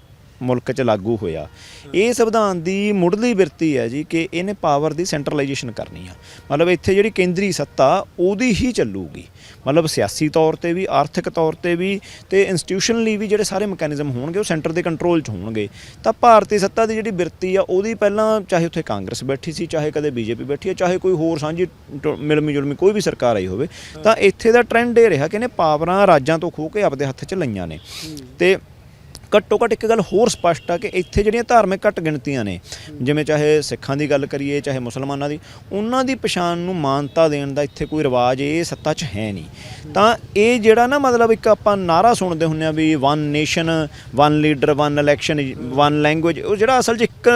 ਮੁਲਕ 'ਚ ਲਾਗੂ ਹੋਇਆ। ਇਹ ਸੰਵਿਧਾਨ ਦੀ ਮੁੱਢਲੀ ਬਿਰਤੀ ਹੈ ਜੀ ਕਿ ਇਹਨੇ ਪਾਵਰ ਦੀ ਸੈਂਟਰਲਾਈਜੇਸ਼ਨ ਕਰਨੀ ਆ। ਮਤਲਬ ਇੱਥੇ ਜਿਹੜੀ ਕੇਂਦਰੀ ਸੱਤਾ, ਉਹਦੀ ਹੀ ਚੱਲੂਗੀ। ਮਤਲਬ ਸਿਆਸੀ ਤੌਰ ਤੇ ਵੀ, ਆਰਥਿਕ ਤੌਰ ਤੇ ਵੀ ਤੇ ਇੰਸਟੀਟਿਊਸ਼ਨਲੀ ਵੀ ਜਿਹੜੇ ਸਾਰੇ ਮੈਕੈਨਿਜ਼ਮ ਹੋਣਗੇ, ਉਹ ਸੈਂਟਰ ਦੇ ਕੰਟਰੋਲ 'ਚ ਹੋਣਗੇ। ਤਾਂ ਭਾਰਤੀ ਸੱਤਾ ਦੀ ਜਿਹੜੀ ਬਿਰਤੀ ਆ, ਉਹਦੀ ਪਹਿਲਾਂ ਚਾਹੇ ਉੱਥੇ ਕਾਂਗਰਸ ਬੈਠੀ ਸੀ, ਚਾਹੇ ਕਦੇ ਬੀਜੇਪੀ ਬੈਠੀ ਹੈ ਚਾਹੇ ਕੋਈ ਹੋਰ ਸਾਂਝੀ ਟ- ਮਿਲਮੀ ਜੁਲਮੀ ਕੋਈ ਵੀ ਸਰਕਾਰ ਆਈ ਹੋਵੇ, ਤਾਂ ਇੱਥੇ ਦਾ ਟ੍ਰੈਂਡ ਇਹ ਰਿਹਾ ਕਿ ਇਹਨੇ ਪਾਵਰਾਂ ਰਾਜਾਂ ਤੋਂ ਖੋਹ ਕੇ ਆਪਦੇ ਹੱਥ 'ਚ ਲਈਆਂ ਨੇ। ਤੇ ਘੱਟੋ ਘੱਟ ਇੱਕ ਗੱਲ ਹੋਰ ਸਪਸ਼ਟ ਆ ਕਿ ਇੱਥੇ ਜਿਹੜੀਆਂ ਧਾਰਮਿਕ ਘੱਟ ਗਿਣਤੀਆਂ ਨੇ, ਜਿਵੇਂ ਚਾਹੇ ਸਿੱਖਾਂ ਦੀ ਗੱਲ ਕਰੀਏ, ਚਾਹੇ ਮੁਸਲਮਾਨਾਂ ਦੀ, ਉਹਨਾਂ ਦੀ ਪਛਾਣ ਨੂੰ ਮਾਨਤਾ ਦੇਣ ਦਾ ਇੱਥੇ ਕੋਈ ਰਿਵਾਜ ਇਹ ਸੱਤਾ 'ਚ ਹੈ ਨਹੀਂ। ਤਾਂ ਇਹ ਜਿਹੜਾ ਨਾ ਮਤਲਬ ਇੱਕ ਆਪਾਂ ਨਾਰਾ ਸੁਣਦੇ ਹੁੰਨੇ ਆ ਵੀ one nation one leader one election one language ਉਹ ਜਿਹੜਾ ਅਸਲ 'ਚ ਇੱਕ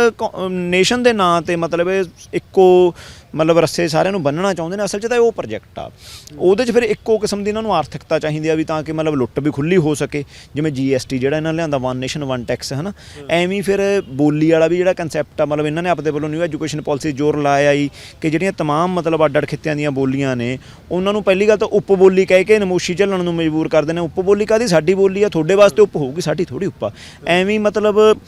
ਨੇਸ਼ਨ ਦੇ ਨਾਂ ਤੇ ਮਤਲਬ ਇਹ ਇੱਕੋ ਮਤਲਬ ਰੱਸੇ ਸਾਰਿਆਂ ਨੂੰ ਬੰਨਣਾ ਚਾਹੁੰਦੇ ਨੇ, ਅਸਲ 'ਚ ਤਾਂ ਇਹ ਉਹ ਪ੍ਰੋਜੈਕਟ ਆ। ਉਹਦੇ 'ਚ ਫਿਰ ਇੱਕੋ ਕਿਸਮ ਦੀ ਇਹਨਾਂ ਨੂੰ ਆਰਥਿਕਤਾ ਚਾਹੀਦੀ ਆ ਵੀ ਤਾਂ ਕਿ ਮਤਲਬ ਲੁੱਟ ਵੀ ਖੁੱਲੀ ਹੋ ਸਕੇ। ਜਿਵੇਂ ਜੀਐਸਟੀ ਜਿਹੜਾ ਇਹਨਾਂ ਲਿਆਂਦਾ ਵਨ ਨੇਸ਼ਨ ਵਨ ਟੈਕਸ ਹਨਾ? ਐਵੇਂ ਫਿਰ ਬੋਲੀ ਵਾਲਾ ਵੀ ਜਿਹੜਾ ਕਨਸੈਪਟ ਆ, ਮਤਲਬ ਇਹਨਾਂ ਨੇ ਆਪਦੇ ਵੱਲੋਂ ਨਿਊ ਐਜੂਕੇਸ਼ਨ ਪਾਲਿਸੀ ਜ਼ੋਰ ਲਾਇਆ ਹੀ ਕਿ ਜਿਹੜੀਆਂ ਤਮਾਮ ਮਤਲਬ ਅੱਡ ਅੱਡ ਖਿੱਤਿਆਂ ਦੀਆਂ ਬੋਲੀਆਂ ਨੇ, ਉਹਨਾਂ ਨੂੰ ਪਹਿਲੀ ਗੱਲ ਤਾਂ ਉਪ ਬੋਲੀ ਕਹਿ ਕੇ ਨਮੋਸ਼ੀ ਝੱਲਣ ਨੂੰ ਮਜਬੂਰ ਕਰਦੇ ਨੇ। ਉਪ ਬੋਲੀ ਕਾਦੀ ਸਾਡੀ ਬੋਲੀ ਆ, ਤੁਹਾਡੇ ਵਾਸਤੇ ਉਪ ਹੋਊਗੀ, ਸਾਡੀ ਥੋੜੀ ਉਪ ਆ। ਐਵੇਂ ਮਤਲਬ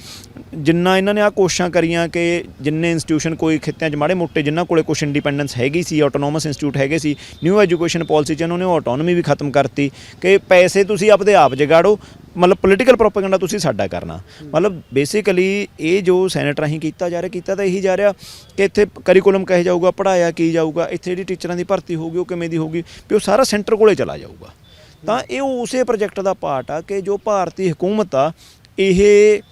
ਜਿੰਨਾ ਇਹਨਾਂ ਨੇ ਆ ਕੋਸ਼ਿਸ਼ਾਂ ਕਰੀਆਂ ਕਿ ਜਿੰਨੇ ਇੰਸਟੀਟਿਊਸ਼ਨ ਕੋਈ ਖਿੱਤਿਆਂ 'ਚ ਮਾੜੇ ਮੋਟੇ ਜਿਨ੍ਹਾਂ ਕੋਲੇ ਕੁਛ ਇੰਡੀਪੈਂਡੈਂਸ ਹੈਗੀ ਸੀ ਆਟੋਨੋਮਸ ਇੰਸਟੀਚਿਊਟ ਹੈਗੇ ਸੀ ਨਿਊ ਐਜੂਕੇਸ਼ਨ ਪਾਲਿਸੀ 'ਚ ਇਹਨਾਂ ਨੇ ਉਹ ਆਟੋਨੋਮੀ ਵੀ ਖਤਮ ਕਰਤੀ ਕਿ ਪੈਸੇ ਤੁਸੀਂ ਆਪਦੇ ਆਪ ਜਗਾੜੋ, ਮਤਲਬ ਪੋਲੀਟੀਕਲ ਪ੍ਰੋਪਗੈਂਡਾ ਤੁਸੀਂ ਸਾਡਾ ਕਰਨਾ। ਮਤਲਬ ਬੇਸਿਕਲੀ ਇਹ ਜੋ ਸੈਨੇਟ ਰਾਹੀਂ ਕੀਤਾ ਜਾ ਰਿਹਾ, ਕੀਤਾ ਤਾਂ ਇਹੀ ਜਾ ਰਿਹਾ ਕਿ ਇੱਥੇ ਕਰਿਕੂਲਮ ਕਹੇ ਜਾਊਗਾ ਪੜਾਇਆ ਕੀ ਜਾਊਗਾ, ਇੱਥੇ ਜਿਹੜੀ ਟੀਚਰਾਂ ਦੀ ਭਰਤੀ ਹੋਊਗੀ, ਉਹ ਕਿਵੇਂ ਦੀ ਹੋਊਗੀ, ਵੀ ਉਹ ਸਾਰਾ ਸੈਂਟਰ ਕੋਲੇ ਚਲਾ ਜਾਊਗਾ। ਤਾਂ ਇਹ ਉਸੇ ਪ੍ਰੋਜੈਕਟ ਦਾ ਪਾਰਟ ਆ ਕਿ ਜੋ ਭਾਰਤੀ ਹਕੂਮਤ ਆ, ਇਹ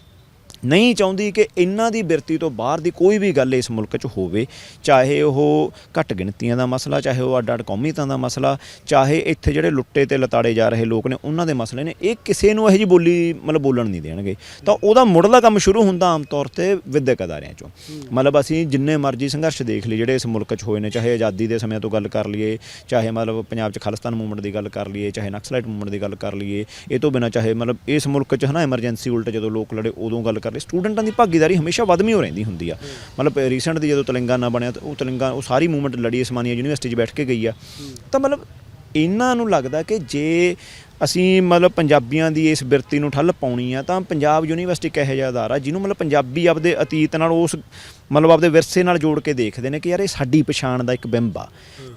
ਨਹੀਂ ਚਾਹੁੰਦੀ ਕਿ ਇਹਨਾਂ ਦੀ ਬਿਰਤੀ ਤੋਂ ਬਾਹਰ ਦੀ ਕੋਈ ਵੀ ਗੱਲ ਇਸ ਮੁਲਕ 'ਚ ਹੋਵੇ, ਚਾਹੇ ਉਹ ਘੱਟ ਗਿਣਤੀਆਂ ਦਾ ਮਸਲਾ, ਚਾਹੇ ਉਹ ਅੱਡ ਅੱਡ ਕੌਮੀਤਾਂ ਦਾ ਮਸਲਾ, ਚਾਹੇ ਇੱਥੇ ਜਿਹੜੇ ਲੁੱਟੇ ਤੇ ਲਤਾੜੇ ਜਾ ਰਹੇ ਲੋਕ ਨੇ, ਉਹਨਾਂ ਦੇ ਮਸਲੇ ਨੇ, ਇਹ ਕਿਸੇ ਨੂੰ ਇਹੋ ਜੀ ਬੋਲੀ, ਮਤਲਬ ਬੋਲਣ ਨਹੀਂ ਦੇਣਗੇ। ਤਾਂ ਉਹਦਾ ਮੁੱਢਲਾ ਕੰਮ ਸ਼ੁਰੂ ਹੁੰਦਾ ਆਮ ਤੌਰ ਤੇ ਵਿਦਿਅਕ ਅਦਾਰਿਆਂ 'ਚੋਂ। ਮਤਲਬ ਅਸੀਂ ਜਿੰਨੇ ਮਰਜ਼ੀ ਸੰਘਰਸ਼ ਦੇਖ ਲਈ ਜਿਹੜੇ ਇਸ ਮੁਲਕ 'ਚ ਹੋਏ ਨੇ, ਚਾਹੇ ਆਜ਼ਾਦੀ ਦੇ ਸਮਿਆਂ ਤੋਂ ਗੱਲ ਕਰ ਲਈਏ, ਚਾਹੇ ਮਤਲਬ ਪੰਜਾਬ 'ਚ ਖਾਲਿਸਤਾਨ ਮੂਵਮੈਂਟ ਦੀ ਗੱਲ ਕਰ ਲਈਏ, ਚਾਹੇ ਨਕਸਲਾਈਟ ਮੂਵਮੈਂਟ ਦੀ ਗੱਲ ਕਰ ਲਈਏ, ਇਹ ਤੋਂ ਬਿਨਾਂ ਚਾਹੇ ਮਤਲਬ ਇਸ ਮੁਲਕ 'ਚ ਹਨਾ ਐਮਰਜੈਂਸੀ ਉਲਟ ਜਦੋਂ ਲੋਕ ਲੜੇ, ਉਦੋਂ ਗੱਲ ਕਰ ਲਈ ਸਟੂਡੈਂਟਾਂ ਦੀ ਭਾਗੀਦਾਰੀ ਹਮੇਸ਼ਾ ਵਧਮੀ ਹੋ ਰਹਿੰਦੀ ਹੁੰਦੀ ਆ। ਮਤਲਬ ਰੀਸੈਂਟ ਦੀ ਜਦੋਂ ਤੇਲੰਗਾਨਾ ਬਣਿਆ, ਤਾਂ ਉਹ ਤੇਲੰਗਾਨਾ ਉਹ ਸਾਰੀ ਮੂਵਮੈਂਟ ਲੜੀ ਉਸਮਾਨੀਆ ਯੂਨੀਵਰਸਿਟੀ 'ਚ ਬੈਠ ਕੇ ਗਈ ਆ। ਤਾਂ ਮਤਲਬ ਇਹਨਾਂ ਨੂੰ ਲੱਗਦਾ ਕਿ ਜੇ ਅਸੀਂ ਮਤਲਬ ਪੰਜਾਬੀਆਂ ਦੀ ਇਸ ਬਿਰਤੀ ਨੂੰ ਠੱਲ ਪਾਉਣੀ ਆ, ਤਾਂ ਪੰਜਾਬ ਯੂਨੀਵਰਸਿਟੀ ਇੱਕ ਇਹੋ ਜਿਹਾ ਅਦਾਰਾ ਜਿਹਨੂੰ ਮਤਲਬ ਪੰਜਾਬੀ ਆਪਦੇ ਅਤੀਤ ਨਾਲ ਉਸ ਮਤਲਬ ਆਪਦੇ ਵਿਰਸੇ ਨਾਲ ਜੋੜ ਕੇ ਦੇਖਦੇ ਨੇ ਕਿ ਯਾਰ ਇਹ ਸਾਡੀ ਪਛਾਣ ਦਾ ਇੱਕ ਬਿੰਬ ਆ।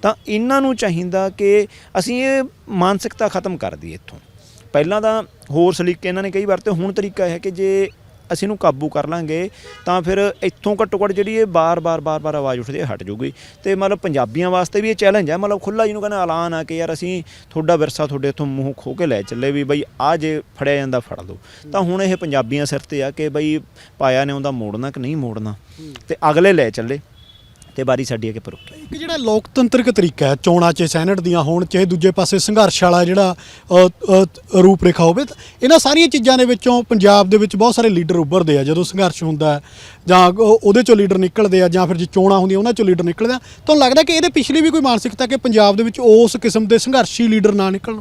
ਤਾਂ ਇਹਨਾਂ ਨੂੰ ਚਾਹੀਦਾ ਕਿ ਅਸੀਂ ਇਹ ਮਾਨਸਿਕਤਾ ਖਤਮ ਕਰ ਦਈਏ ਇੱਥੋਂ। ਪਹਿਲਾਂ ਤਾਂ ਹੋਰ ਸਲੀਕੇ ਇਹਨਾਂ ਨੇ ਕਈ ਵਾਰ ਤੇ ਹੁਣ ਤਰੀਕਾ ਇਹ ਹੈ ਕਿ ਜੇ ਅਸੀਂ ਇਹਨੂੰ ਕਾਬੂ ਕਰ ਲਾਂਗੇ, ਤਾਂ ਫਿਰ ਇੱਥੋਂ ਘੱਟੋ ਘੱਟ ਜਿਹੜੀ ਇਹ ਬਾਰ-ਬਾਰ ਬਾਰ-ਬਾਰ ਆਵਾਜ਼ ਉੱਠਦੀ ਹੈ ਹਟ ਜਾਊਗੀ। ਤੇ ਮਤਲਬ ਪੰਜਾਬੀਆਂ ਵਾਸਤੇ ਵੀ ਇਹ ਚੈਲੰਜ ਹੈ, ਮਤਲਬ ਖੁੱਲਾ ਜਿਹਨੂੰ ਕਹਿੰਦਾ ਐਲਾਨ ਆ ਕਿ ਯਾਰ ਅਸੀਂ ਤੁਹਾਡਾ ਵਿਰਸਾ ਤੁਹਾਡੇ ਇੱਥੋਂ ਮੂੰਹ ਖੋ ਕੇ ਲੈ ਚੱਲੇ ਵੀ ਬਈ ਆ ਜੇ ਫੜਿਆ ਜਾਂਦਾ ਫੜ ਲਓ। ਤਾਂ ਹੁਣ ਇਹ ਪੰਜਾਬੀਆਂ ਸਿਰ ਤੇ ਆ ਕਿ ਬਈ ਪਾਇਆ ਨੇ ਉਹਦਾ ਮੋੜਨਾ ਕਿ ਨਹੀਂ ਮੋੜਨਾ। ਤੇ ਅਗਲੇ ਲੈ ਚੱਲੇ। ਤੇ ਬਾਰੀ ਸਾਡੀ ਅੱਗੇ ਪਰ ਰੁਕੇ। ਇੱਕ ਜਿਹੜਾ ਲੋਕਤੰਤਰਿਕ ਤਰੀਕਾ ਹੈ ਚੋਣਾਂ 'ਚ ਸੈਨੇਟ ਦੀਆਂ ਹੋਣ ਚਾਹੇ ਦੂਜੇ ਪਾਸੇ ਸੰਘਰਸ਼ ਵਾਲਾ ਜਿਹੜਾ ਰੂਪ ਰੇਖਾ ਹੋਵੇ ਇਹਨਾਂ ਸਾਰੀਆਂ ਚੀਜ਼ਾਂ ਦੇ ਵਿੱਚੋਂ ਪੰਜਾਬ ਦੇ ਵਿੱਚ ਬਹੁਤ ਸਾਰੇ ਲੀਡਰ ਉੱਭਰਦੇ ਆ ਜਦੋਂ ਸੰਘਰਸ਼ ਹੁੰਦਾ ਜਾਂ ਉਹ- ਉਹਦੇ ਚੋਂ ਲੀਡਰ ਨਿਕਲਦੇ ਆ ਜਾਂ ਫਿਰ ਜੇ ਚੋਣਾਂ ਹੁੰਦੀਆਂ ਉਹਨਾਂ ਚੋਂ ਲੀਡਰ ਨਿਕਲਦੇ ਆ ਤੁਹਾਨੂੰ ਲੱਗਦਾ ਕਿ ਇਹਦੇ ਪਿਛਲੀ ਵੀ ਕੋਈ ਮਾਨਸਿਕਤਾ ਕਿ ਪੰਜਾਬ ਦੇ ਵਿੱਚ ਉਸ ਕਿਸਮ ਦੇ ਸੰਘਰਸ਼ੀ ਲੀਡਰ ਨਾ ਨਿਕਲਣ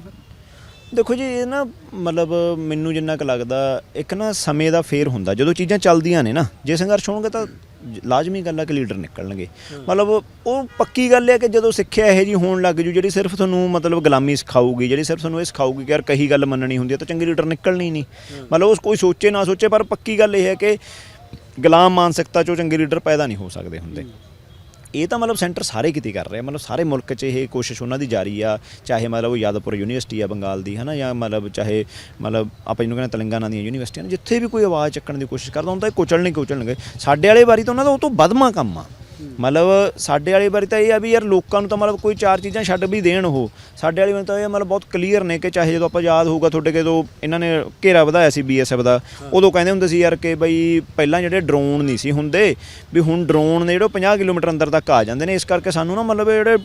ਦੇਖੋ ਜੀ ਇਹ ਨਾ ਮਤਲਬ ਮੈਨੂੰ ਜਿੰਨਾ ਕੁ ਲੱਗਦਾ ਇੱਕ ਨਾ ਸਮੇਂ ਦਾ ਫੇਰ ਹੁੰਦਾ ਜਦੋਂ ਚੀਜ਼ਾਂ ਚੱਲਦੀਆਂ ਨੇ ਨਾ ਜੇ ਸੰਘਰਸ਼ ਹੋਣਗੇ ਤਾਂ ਲਾਜ਼ਮੀ ਗੱਲ ਹੈ ਕਿ ਲੀਡਰ ਨਿਕਲਣਗੇ। ਮਤਲਬ ਉਹ ਪੱਕੀ ਗੱਲ ਹੈ ਕਿ ਜਦੋਂ ਸਿੱਖਿਆ ਇਹੋ ਜੀ ਹੋਣ ਲੱਗ ਜੂ, ਜਿਹੜੀ ਸਿਰਫ ਤੁਹਾਨੂੰ ਮਤਲਬ ਗੁਲਾਮੀ ਸਿਖਾਊਗੀ, ਜਿਹੜੀ ਸਿਰਫ ਤੁਹਾਨੂੰ ਇਹ ਸਿਖਾਊਗੀ ਕਿ ਯਾਰ ਕਹੀ ਗੱਲ ਮੰਨਣੀ ਹੁੰਦੀ ਹੈ ਤਾਂ ਚੰਗੇ ਲੀਡਰ ਨਿਕਲਣੀ ਨਹੀਂ। ਮਤਲਬ ਉਸ ਕੋਈ ਸੋਚੇ ਨਾ ਸੋਚੇ, ਪਰ ਪੱਕੀ ਗੱਲ ਇਹ ਹੈ ਕਿ ਗੁਲਾਮ ਮਾਨਸਿਕਤਾ ਚੋਂ ਚੰਗੇ ਲੀਡਰ ਪੈਦਾ ਨਹੀਂ ਹੋ ਸਕਦੇ ਹੁੰਦੇ। ਇਹ ਤਾਂ ਮਤਲਬ ਸੈਂਟਰ ਸਾਰੇ ਕਿਤੇ ਕਰ ਰਿਹਾ ਮਤਲਬ ਸਾਰੇ ਮੁਲਕ 'ਚ ਇਹ ਕੋਸ਼ਿਸ਼ ਉਹਨਾਂ ਦੀ ਜਾਰੀ ਆ, ਚਾਹੇ ਮਤਲਬ ਉਹ ਯਾਦਵਪੁਰ ਯੂਨੀਵਰਸਿਟੀ ਆ ਬੰਗਾਲ ਦੀ, ਹਨਾ, ਜਾਂ ਮਤਲਬ ਚਾਹੇ ਮਤਲਬ ਆਪਾਂ ਜਿਹਨੂੰ ਕਹਿੰਦੇ ਤੇਲੰਗਾਨਾ ਦੀਆਂ ਯੂਨੀਵਰਸਿਟੀਆਂ ਨੇ, ਜਿੱਥੇ ਵੀ ਕੋਈ ਆਵਾਜ਼ ਚੱਕਣ ਦੀ ਕੋਸ਼ਿਸ਼ ਕਰਦਾ ਹੁੰਦਾ ਇਹ ਕੁਚਲ ਨਹੀਂ ਕੁਚਲਣਗੇ। ਸਾਡੇ ਵਾਲੇ ਵਾਰੀ ਤਾਂ ਉਹਨਾਂ ਦਾ ਉਹ ਤੋਂ ਵੱਧਵਾਂ ਕੰਮ ਆ। ਮਤਲਬ ਸਾਡੇ ਵਾਲੀ ਵਾਰੀ ਤਾਂ ਇਹ ਆ ਵੀ ਯਾਰ ਲੋਕਾਂ ਨੂੰ ਤਾਂ ਮਤਲਬ ਕੋਈ ਚਾਰ ਚੀਜ਼ਾਂ ਛੱਡ ਵੀ ਦੇਣ ਉਹ। ਸਾਡੇ ਵਾਲੀ ਵਾਰੀ ਤਾਂ ਇਹ ਮਤਲਬ ਬਹੁਤ ਕਲੀਅਰ ਨੇ ਕਿ ਚਾਹੇ ਜਦੋਂ ਆਪਾਂ ਯਾਦ ਹੋਊਗਾ ਤੁਹਾਡੇ ਜਦੋਂ ਇਹਨਾਂ ਨੇ ਘੇਰਾ ਵਧਾਇਆ ਸੀ ਬੀਐਸਐਫ ਦਾ ਉਦੋਂ ਕਹਿੰਦੇ ਹੁੰਦੇ ਸੀ ਯਾਰ ਕਿ ਬਈ ਪਹਿਲਾਂ ਜਿਹੜੇ ਡਰੋਨ ਨਹੀਂ ਸੀ ਹੁੰਦੇ ਵੀ ਹੁਣ ਡਰੋਨ ਨੇ ਜਿਹੜੇ ਉਹ 50 ਕਿਲੋਮੀਟਰ ਅੰਦਰ ਤੱਕ ਆ ਜਾਂਦੇ ਨੇ। ਇਸ ਕਰਕੇ ਸਾਨੂੰ ਨਾ ਮਤਲਬ ਜਿਹੜੇ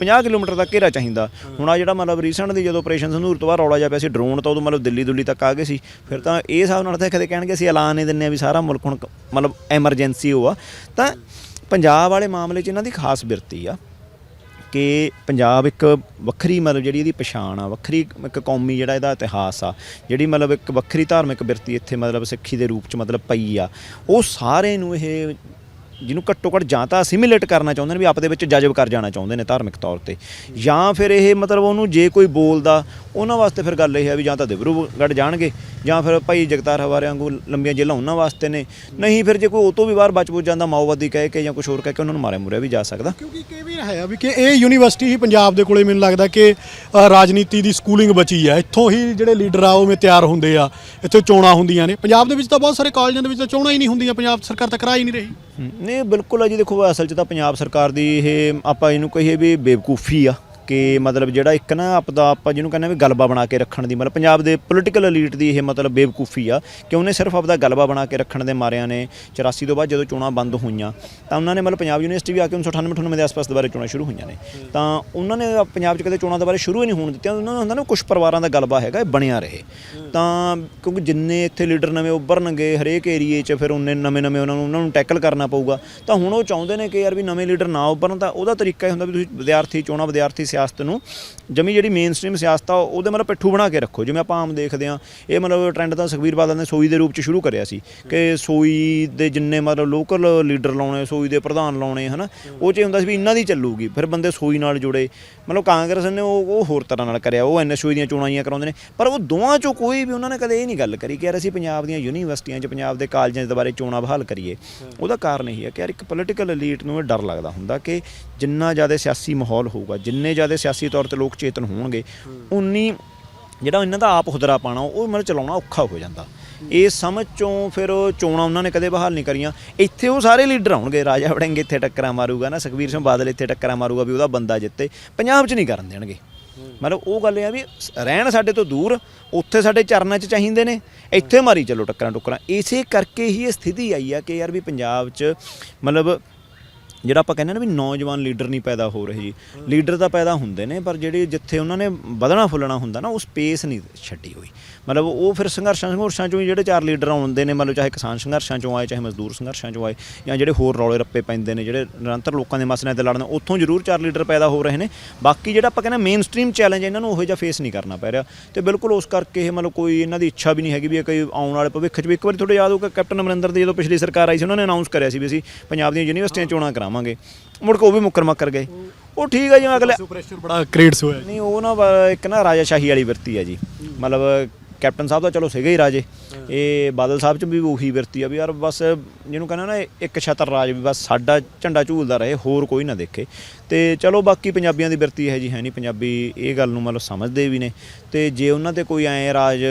50 ਕਿਲੋਮੀਟਰ ਦਾ ਘੇਰਾ ਚਾਹੀਦਾ। ਹੁਣ ਆ ਜਿਹੜਾ ਮਤਲਬ ਰੀਸੈਂਟ ਦੀ ਜਦੋਂ ਆਪਰੇਸ਼ਨ ਸੰਧੂਰ ਤੋਂ ਬਾਅਦ ਰੌਲਾ ਜਿਹਾ ਪਿਆ ਸੀ ਡਰੋਨ ਤਾਂ ਉਦੋਂ ਮਤਲਬ ਦਿੱਲੀ ਦੁੱਲੀ ਤੱਕ ਆ ਗਏ ਸੀ। ਫਿਰ ਤਾਂ ਇਹ ਹਿਸਾਬ ਨਾਲ ਤਾਂ ਕਦੇ ਕਹਿਣਗੇ ਅਸੀਂ ਐਲਾਨ ਨਹੀਂ ਦਿੰਨੇ ਆ ਵੀ ਸਾਰਾ ਮੁਲਕ ਹੁਣ ਮਤਲਬ ਐਮਰਜੈਂਸੀ ਹੋ ਆ। ਤਾਂ ਪੰਜਾਬ ਵਾਲੇ ਮਾਮਲੇ 'ਚ ਇਹਨਾਂ ਦੀ ਖਾਸ ਬਿਰਤੀ ਆ ਕਿ ਪੰਜਾਬ ਇੱਕ ਵੱਖਰੀ ਮਤਲਬ ਜਿਹੜੀ ਇਹਦੀ ਪਛਾਣ ਆ, ਵੱਖਰੀ ਇੱਕ ਕੌਮੀ ਜਿਹੜਾ ਇਹਦਾ ਇਤਿਹਾਸ ਆ, ਜਿਹੜੀ ਮਤਲਬ ਇੱਕ ਵੱਖਰੀ ਧਾਰਮਿਕ ਬਿਰਤੀ ਇੱਥੇ ਮਤਲਬ ਸਿੱਖੀ ਦੇ ਰੂਪ 'ਚ ਮਤਲਬ ਪਈ ਆ, ਉਹ ਸਾਰੇ ਨੂੰ ਇਹ ਜਿਹਨੂੰ ਘੱਟੋ ਘੱਟ ਜਾਂ ਤਾਂ ਅਸਿਮੀਲੇਟ ਕਰਨਾ ਚਾਹੁੰਦੇ ਨੇ ਵੀ ਆਪਦੇ ਵਿੱਚ ਜਜ਼ਬ ਕਰ ਜਾਣਾ ਚਾਹੁੰਦੇ ਨੇ ਧਾਰਮਿਕ ਤੌਰ ਤੇ, ਜਾਂ ਫਿਰ ਇਹ ਮਤਲਬ ਉਹਨੂੰ ਜੇ ਕੋਈ ਬੋਲਦਾ ਉਹਨਾਂ ਵਾਸਤੇ ਫਿਰ ਗੱਲ ਇਹ ਹੈ ਵੀ ਜਾਂ ਤਾਂ ਦਿਬਰੂਗੜ੍ਹ ਜਾਣਗੇ ਜਾਂ ਫਿਰ ਭਾਈ ਜਗਤਾਰ ਹਵਾਰੇ ਵਾਂਗੂ ਲੰਬੀਆਂ ਜੇਲ੍ਹਾਂ ਉਹਨਾਂ ਵਾਸਤੇ ਨੇ। ਨਹੀਂ ਫਿਰ ਜੇ ਕੋਈ ਉਹ ਤੋਂ ਵੀ ਬਾਹਰ ਬਚ ਬੁੱਝ ਜਾਂਦਾ ਮਾਓਵਾਦੀ ਕਹਿ ਕੇ ਜਾਂ ਕੁਝ ਹੋਰ ਕਹਿ ਕੇ ਉਹਨਾਂ ਨੂੰ ਮਾਰਿਆ ਮੁਰਿਆ ਵੀ ਜਾ ਸਕਦਾ। ਕਿਉਂਕਿ ਇਹ ਵੀ ਹੈ ਵੀ ਕਿ ਇਹ ਯੂਨੀਵਰਸਿਟੀ ਹੀ ਪੰਜਾਬ ਦੇ ਕੋਲੇ ਮੈਨੂੰ ਲੱਗਦਾ ਕਿ ਰਾਜਨੀਤੀ ਦੀ ਸਕੂਲਿੰਗ ਬਚੀ ਹੈ। ਇੱਥੋਂ ਹੀ ਜਿਹੜੇ ਲੀਡਰ ਆ ਉਹ ਮੇ ਤਿਆਰ ਹੁੰਦੇ ਆ। ਇੱਥੇ ਚੋਣਾਂ ਹੁੰਦੀਆਂ ਨੇ। ਪੰਜਾਬ ਦੇ ਵਿੱਚ ਤਾਂ ਬਹੁਤ ਸਾਰੇ ਕਾਲਜਾਂ ਦੇ ਵਿੱਚ ਤਾਂ ਚੋਣਾਂ ਹੀ ਨਹੀਂ ਹੁੰਦੀਆਂ। ਪੰਜਾਬ ਸਰਕਾਰ ਤਾਂ ਕਰਾ ਹੀ ਨਹੀਂ ਰਹੀ। ਨਹੀਂ ਬਿਲਕੁਲ ਆ ਜੀ। ਦੇਖੋ ਅਸਲ 'ਚ ਤਾਂ ਪੰਜਾਬ ਸਰਕਾਰ ਦੀ ਇਹ ਆਪਾਂ ਇਹਨੂੰ ਕਹੀਏ ਵੀ ਬੇਵਕੂਫੀ ਆ। ਕਿ ਮਤਲਬ ਜਿਹੜਾ ਇੱਕ ਨਾ ਆਪਦਾ ਆਪਾਂ ਜਿਹਨੂੰ ਕਹਿੰਦੇ ਵੀ ਗਲਬਾ ਬਣਾ ਕੇ ਰੱਖਣ ਦੀ, ਮਤਲਬ ਪੰਜਾਬ ਦੇ ਪੋਲੀਟੀਕਲ ਐਲੀਟ ਦੀ ਇਹ ਮਤਲਬ ਬੇਵਕੂਫੀ ਆ ਕਿ ਉਹਨੇ ਸਿਰਫ ਆਪਦਾ ਗਲਬਾ ਬਣਾ ਕੇ ਰੱਖਣ ਦੇ ਮਾਰਿਆਂ ਨੇ 84 ਤੋਂ ਬਾਅਦ ਜਦੋਂ ਚੋਣਾਂ ਬੰਦ ਹੋਈਆਂ, ਤਾਂ ਉਹਨਾਂ ਨੇ ਮਤਲਬ ਪੰਜਾਬ ਯੂਨੀਵਰਸਿਟੀ ਵੀ ਆ ਕੇ 1998 98 ਦੇ ਆਸ-ਪਾਸ ਦੁਬਾਰਾ ਚੋਣਾਂ ਸ਼ੁਰੂ ਹੋਈਆਂ ਨੇ। ਤਾਂ ਉਹਨਾਂ ਨੇ ਪੰਜਾਬ 'ਚ ਕਦੇ ਚੋਣਾਂ ਦੇ ਬਾਰੇ ਸ਼ੁਰੂ ਹੀ ਨਹੀਂ ਹੋਣ ਦਿੱਤੀਆਂ, ਉਹਨਾਂ ਨੂੰ ਹੁੰਦਾ ਨਾ ਕੁਝ ਪਰਿਵਾਰਾਂ ਦਾ ਗਲਬਾ ਹੈਗਾ, ਇਹ ਬਣਿਆ ਰਹੇ। ਤਾਂ ਕਿਉਂਕਿ ਜਿੰਨੇ ਇੱਥੇ ਲੀਡਰ ਨਵੇਂ ਉੱਭਰਨਗੇ ਹਰੇਕ ਏਰੀਏ 'ਚ ਫਿਰ ਉਹਨੇ ਨਵੇਂ-ਨਵੇਂ ਉਹਨਾਂ ਨੂੰ ਉਹਨਾਂ ਨੂੰ ਟੈਕਲ ਕਰਨਾ ਪਊਗਾ। ਤਾਂ ਹੁਣ ਉਹ ਚਾਹੁੰਦੇ ਨੇ ਕਿ ਯਾਰ ਵੀ ਨਵੇਂ ਲੀਡਰ ਨਾ ਉੱਭਰਨ, ਤਾਂ ਉਹਦਾ ਤਰੀਕਾ ਇਹ ਹੁੰਦਾ ਵੀ ਤੁਸੀਂ ਵਿਦਿਆਰਥੀ, ਚੋਣਾਂ ਵਿਦਿਆਰਥੀ ਸਿਆਸਤ ਨੂੰ, ਜਮੀ ਜਿਹੜੀ ਮੇਨ ਸਟ੍ਰੀਮ ਸਿਆਸਤ ਆ, ਉਹਦੇ ਮਤਲਬ ਪਿੱਠੂ ਬਣਾ ਕੇ ਰੱਖੋ। ਜਿਵੇਂ ਆਪਾਂ ਆਮ ਦੇਖਦੇ ਆ ਇਹ ਮਤਲਬ ਟ੍ਰੈਂਡ ਤਾਂ ਸੁਖਬੀਰ ਬਾਦਲ ਨੇ ਸੋਈ ਦੇ ਰੂਪ 'ਚ ਸ਼ੁਰੂ ਕਰਿਆ ਸੀ ਕਿ ਸੋਈ ਦੇ ਜਿੰਨੇ ਮਤਲਬ ਲੋਕਲ ਲੀਡਰ ਲਾਉਣੇ, ਸੋਈ ਦੇ ਪ੍ਰਧਾਨ ਲਾਉਣੇ, ਹਨਾ, ਉਹ 'ਚ ਇਹ ਹੁੰਦਾ ਸੀ ਵੀ ਇਹਨਾਂ ਦੀ ਚੱਲੂਗੀ, ਫਿਰ ਬੰਦੇ ਸੋਈ ਨਾਲ ਜੁੜੇ। ਮਤਲਬ ਕਾਂਗਰਸ ਨੇ ਉਹ ਉਹ ਹੋਰ ਤਰ੍ਹਾਂ ਨਾਲ ਕਰਿਆ, ਉਹ ਐਨਐਸਯੂ ਦੀਆਂ ਚੋਣਾਂ ਜੀਆਂ ਕਰਾਉਂਦੇ ਨੇ। ਪਰ ਉਹ ਦੋਵਾਂ 'ਚੋਂ ਕੋਈ ਵੀ ਉਹਨਾਂ ਨੇ ਕਦੇ ਇਹ ਨਹੀਂ ਗੱਲ ਕਰੀ ਕਿ ਯਾਰ ਅਸੀਂ ਪੰਜਾਬ ਦੀਆਂ ਯੂਨੀਵਰਸਿਟੀਆਂ 'ਚ, ਪੰਜਾਬ ਦੇ ਕਾਲਜਾਂ ਦੇ ਬਾਰੇ ਚੋਣਾਂ ਬਹਾਲ ਕਰੀਏ। ਉਹਦਾ ਕਾਰਨ ਇਹ ਹੈ ਕਿ ਯਾਰ ਇੱਕ ਪੋਲੀਟੀਕਲ ਐਲੀਟ ਨੂੰ ਇਹ ਡਰ ਲੱਗਦਾ ਹੁੰਦਾ ਕਿ ਜਿੰਨਾ ਜ਼ਿਆਦਾ ਸਿਆਸੀ ਮਾਹੌਲ ਹੋਊਗਾ, ਜਿੰਨੇ ਜ਼ਿਆਦਾ ਸਿਆਸੀ ਤੌਰ ਤੇ ਲੋਕ ਚੇਤਨ ਹੋਣਗੇ, ਉਨੀ ਜਿਹੜਾ ਇਹਨਾਂ ਦਾ ਆਪ ਖੁਦਰਾ ਪਾਣਾ, ਉਹ ਮਤਲਬ ਚਲਾਉਣਾ ਔਖਾ ਹੋ ਜਾਂਦਾ। ਇਹ ਸਮਝ ਚੋਂ ਫਿਰ ਚੋਣਾਂ ਉਹਨਾਂ ਨੇ ਕਦੇ ਬਹਾਲ ਨਹੀਂ ਕਰੀਆਂ। ਇੱਥੇ ਉਹ ਸਾਰੇ ਲੀਡਰ ਆਉਣਗੇ, ਰਾਜਾ ਵੜਿੰਗ ਇੱਥੇ ਟੱਕਰਾਂ ਮਾਰੂਗਾ ਨਾ, ਸੁਖਬੀਰ ਸਿੰਘ ਬਾਦਲ ਇੱਥੇ ਟੱਕਰਾਂ ਮਾਰੂਗਾ ਵੀ ਉਹਦਾ ਬੰਦਾ ਜਿੱਤੇ। ਪੰਜਾਬ 'ਚ ਨਹੀਂ ਕਰਨ ਦੇਣਗੇ। ਮਤਲਬ ਉਹ ਗੱਲ ਇਹ ਆ ਵੀ ਰਹਿਣ ਸਾਡੇ ਤੋਂ ਦੂਰ, ਉੱਥੇ ਸਾਡੇ ਚਰਨਾਂ 'ਚ ਚਾਹੀਦੇ ਨੇ। ਇੱਥੇ ਮਾਰੀ ਚੱਲੋ ਟੱਕਰਾਂ ਟੁੱਕਰਾਂ ਇਸੇ ਕਰਕੇ ਹੀ ਇਹ ਸਥਿਤੀ ਆਈ ਆ ਕਿ ਯਾਰ ਵੀ ਪੰਜਾਬ 'ਚ ਮਤਲਬ ਜਿਹੜਾ ਆਪਾਂ ਕਹਿੰਦੇ ਨਾ ਵੀ ਨੌਜਵਾਨ ਲੀਡਰ ਨਹੀਂ ਪੈਦਾ ਹੋ ਰਹੇ ਲੀਡਰ ਤਾਂ ਪੈਦਾ ਹੁੰਦੇ ਨੇ, ਪਰ ਜਿਹੜੇ ਜਿੱਥੇ ਉਹਨਾਂ ਨੇ ਵਧਣਾ ਫੁੱਲਣਾ ਹੁੰਦਾ ਨਾ, ਉਹ ਸਪੇਸ ਨਹੀਂ ਛੱਡੀ ਹੋਈ। ਮਤਲਬ ਉਹ ਫਿਰ ਸੰਘਰਸ਼ਾਂ ਸੰਘਰਸ਼ਾਂ ਚੋਂ ਹੀ ਜਿਹੜੇ ਚਾਰ ਲੀਡਰ ਆਉਂਦੇ ਨੇ ਮਤਲਬ ਚਾਹੇ ਕਿਸਾਨ ਸੰਘਰਸ਼ਾਂ ਚੋਂ ਆਏ, ਚਾਹੇ ਮਜ਼ਦੂਰ ਸੰਘਰਸ਼ਾਂ ਚੋਂ ਆਏ, ਜਾਂ ਜਿਹੜੇ ਹੋਰ ਰੌਲੇ ਰੱਪੇ ਪੈਂਦੇ ਨੇ, ਜਿਹੜੇ ਨਿਰੰਤਰ ਲੋਕਾਂ ਦੇ ਮਸਲਿਆਂ ਤੇ ਲੜਨ, ਉੱਥੋਂ ਜ਼ਰੂਰ ਚਾਰ ਲੀਡਰ ਪੈਦਾ ਹੋ ਰਹੇ ਨੇ। ਬਾਕੀ ਜਿਹੜਾ ਆਪਾਂ ਕਹਿੰਦੇ ਮੇਨ ਸਟ੍ਰੀਮ ਚੈਲੰਜ ਇਹਨਾਂ ਨੂੰ ਉਹੋ ਜਿਹਾ ਫੇਸ ਨਹੀਂ ਕਰਨਾ ਪੈ ਰਿਹਾ। ਤੇ ਬਿਲਕੁਲ ਉਸ ਕਰਕੇ ਇਹ ਮਤਲਬ ਕੋਈ ਇਹਨਾਂ ਦੀ ਇੱਛਾ ਵੀ ਨਹੀਂ ਹੈਗੀ ਵੀ ਇਹ ਕੋਈ ਆਉਣ ਵਾਲੇ ਭਵਿੱਖ 'ਚ ਵੀ ਇੱਕ ਵਾਰੀ ਤੁਹਾਡੇ ਯਾਦ ਹੋਊਗਾ ਕੈਪਟਨ ਅਮਰਿੰਦਰ ਦੀ ਜਦੋਂ ਪਿਛਲੀ ਸਰਕਾਰ ਆਈ ਸੀ, ਉਹਨਾਂ ਨੇ ਅਨਾਉਂਸ ਕਰਿਆ ਸੀ ਵੀ ਅਸੀਂ ਪੰਜਾਬ ਦੀਆਂ ਯੂਨੀਵਰਸਿਟੀਆਂ ਚੋਣਾਂ ਕਰਾਵਾਂਗੇ। ਮੁੜ ਕੇ ਉਹ ਵੀ ਮੁੱਕਰ ਮੱਕਰ ਗਏ। ਉਹ ਠੀਕ ਹੈ ਜਿਵੇਂ ਅਗਲੇ ਪ੍ਰੈਸ਼ਰ ਬੜਾ ਕ੍ਰੀਏਟਸ ਹੋਇਆ ਨਹੀਂ ਉਹ ਨਾ ਬ- ਇੱਕ ਨਾ ਰਾਜਾਸ਼ਾਹੀ ਵਾਲੀ ਵਰਤੀ ਹੈ ਜੀ। ਮਤਲਬ ਕੈਪਟਨ ਸਾਹਿਬ ਤਾਂ ਚਲੋ ਸੀਗੇ ਹੀ ਰਾਜੇ। ਇਹ ਬਾਦਲ ਸਾਹਿਬ ਚ ਵੀ ਉਹੀ ਵਰਤੀ ਆ ਵੀ ਯਾਰ ਬਸ ਜਿਹਨੂੰ ਕਹਿੰਦਾ ਨਾ ਇੱਕ ਛਤਰ ਰਾਜ ਵੀ ਬਸ ਸਾਡਾ ਝੰਡਾ ਝੂਲਦਾ ਰਹੇ ਹੋਰ ਕੋਈ ਨਾ ਦੇਖੇ। ਤੇ ਚਲੋ ਬਾਕੀ ਪੰਜਾਬੀਆਂ ਦੀ ਵਰਤੀ ਹੈ ਜੀ ਹੈ ਨਹੀਂ। ਪੰਜਾਬੀ ਇਹ ਗੱਲ ਨੂੰ ਮਤਲਬ ਸਮਝਦੇ ਵੀ ਨੇ। ਤੇ ਜੇ ਉਹਨਾਂ ਤੇ ਕੋਈ ਐ ਰਾਜ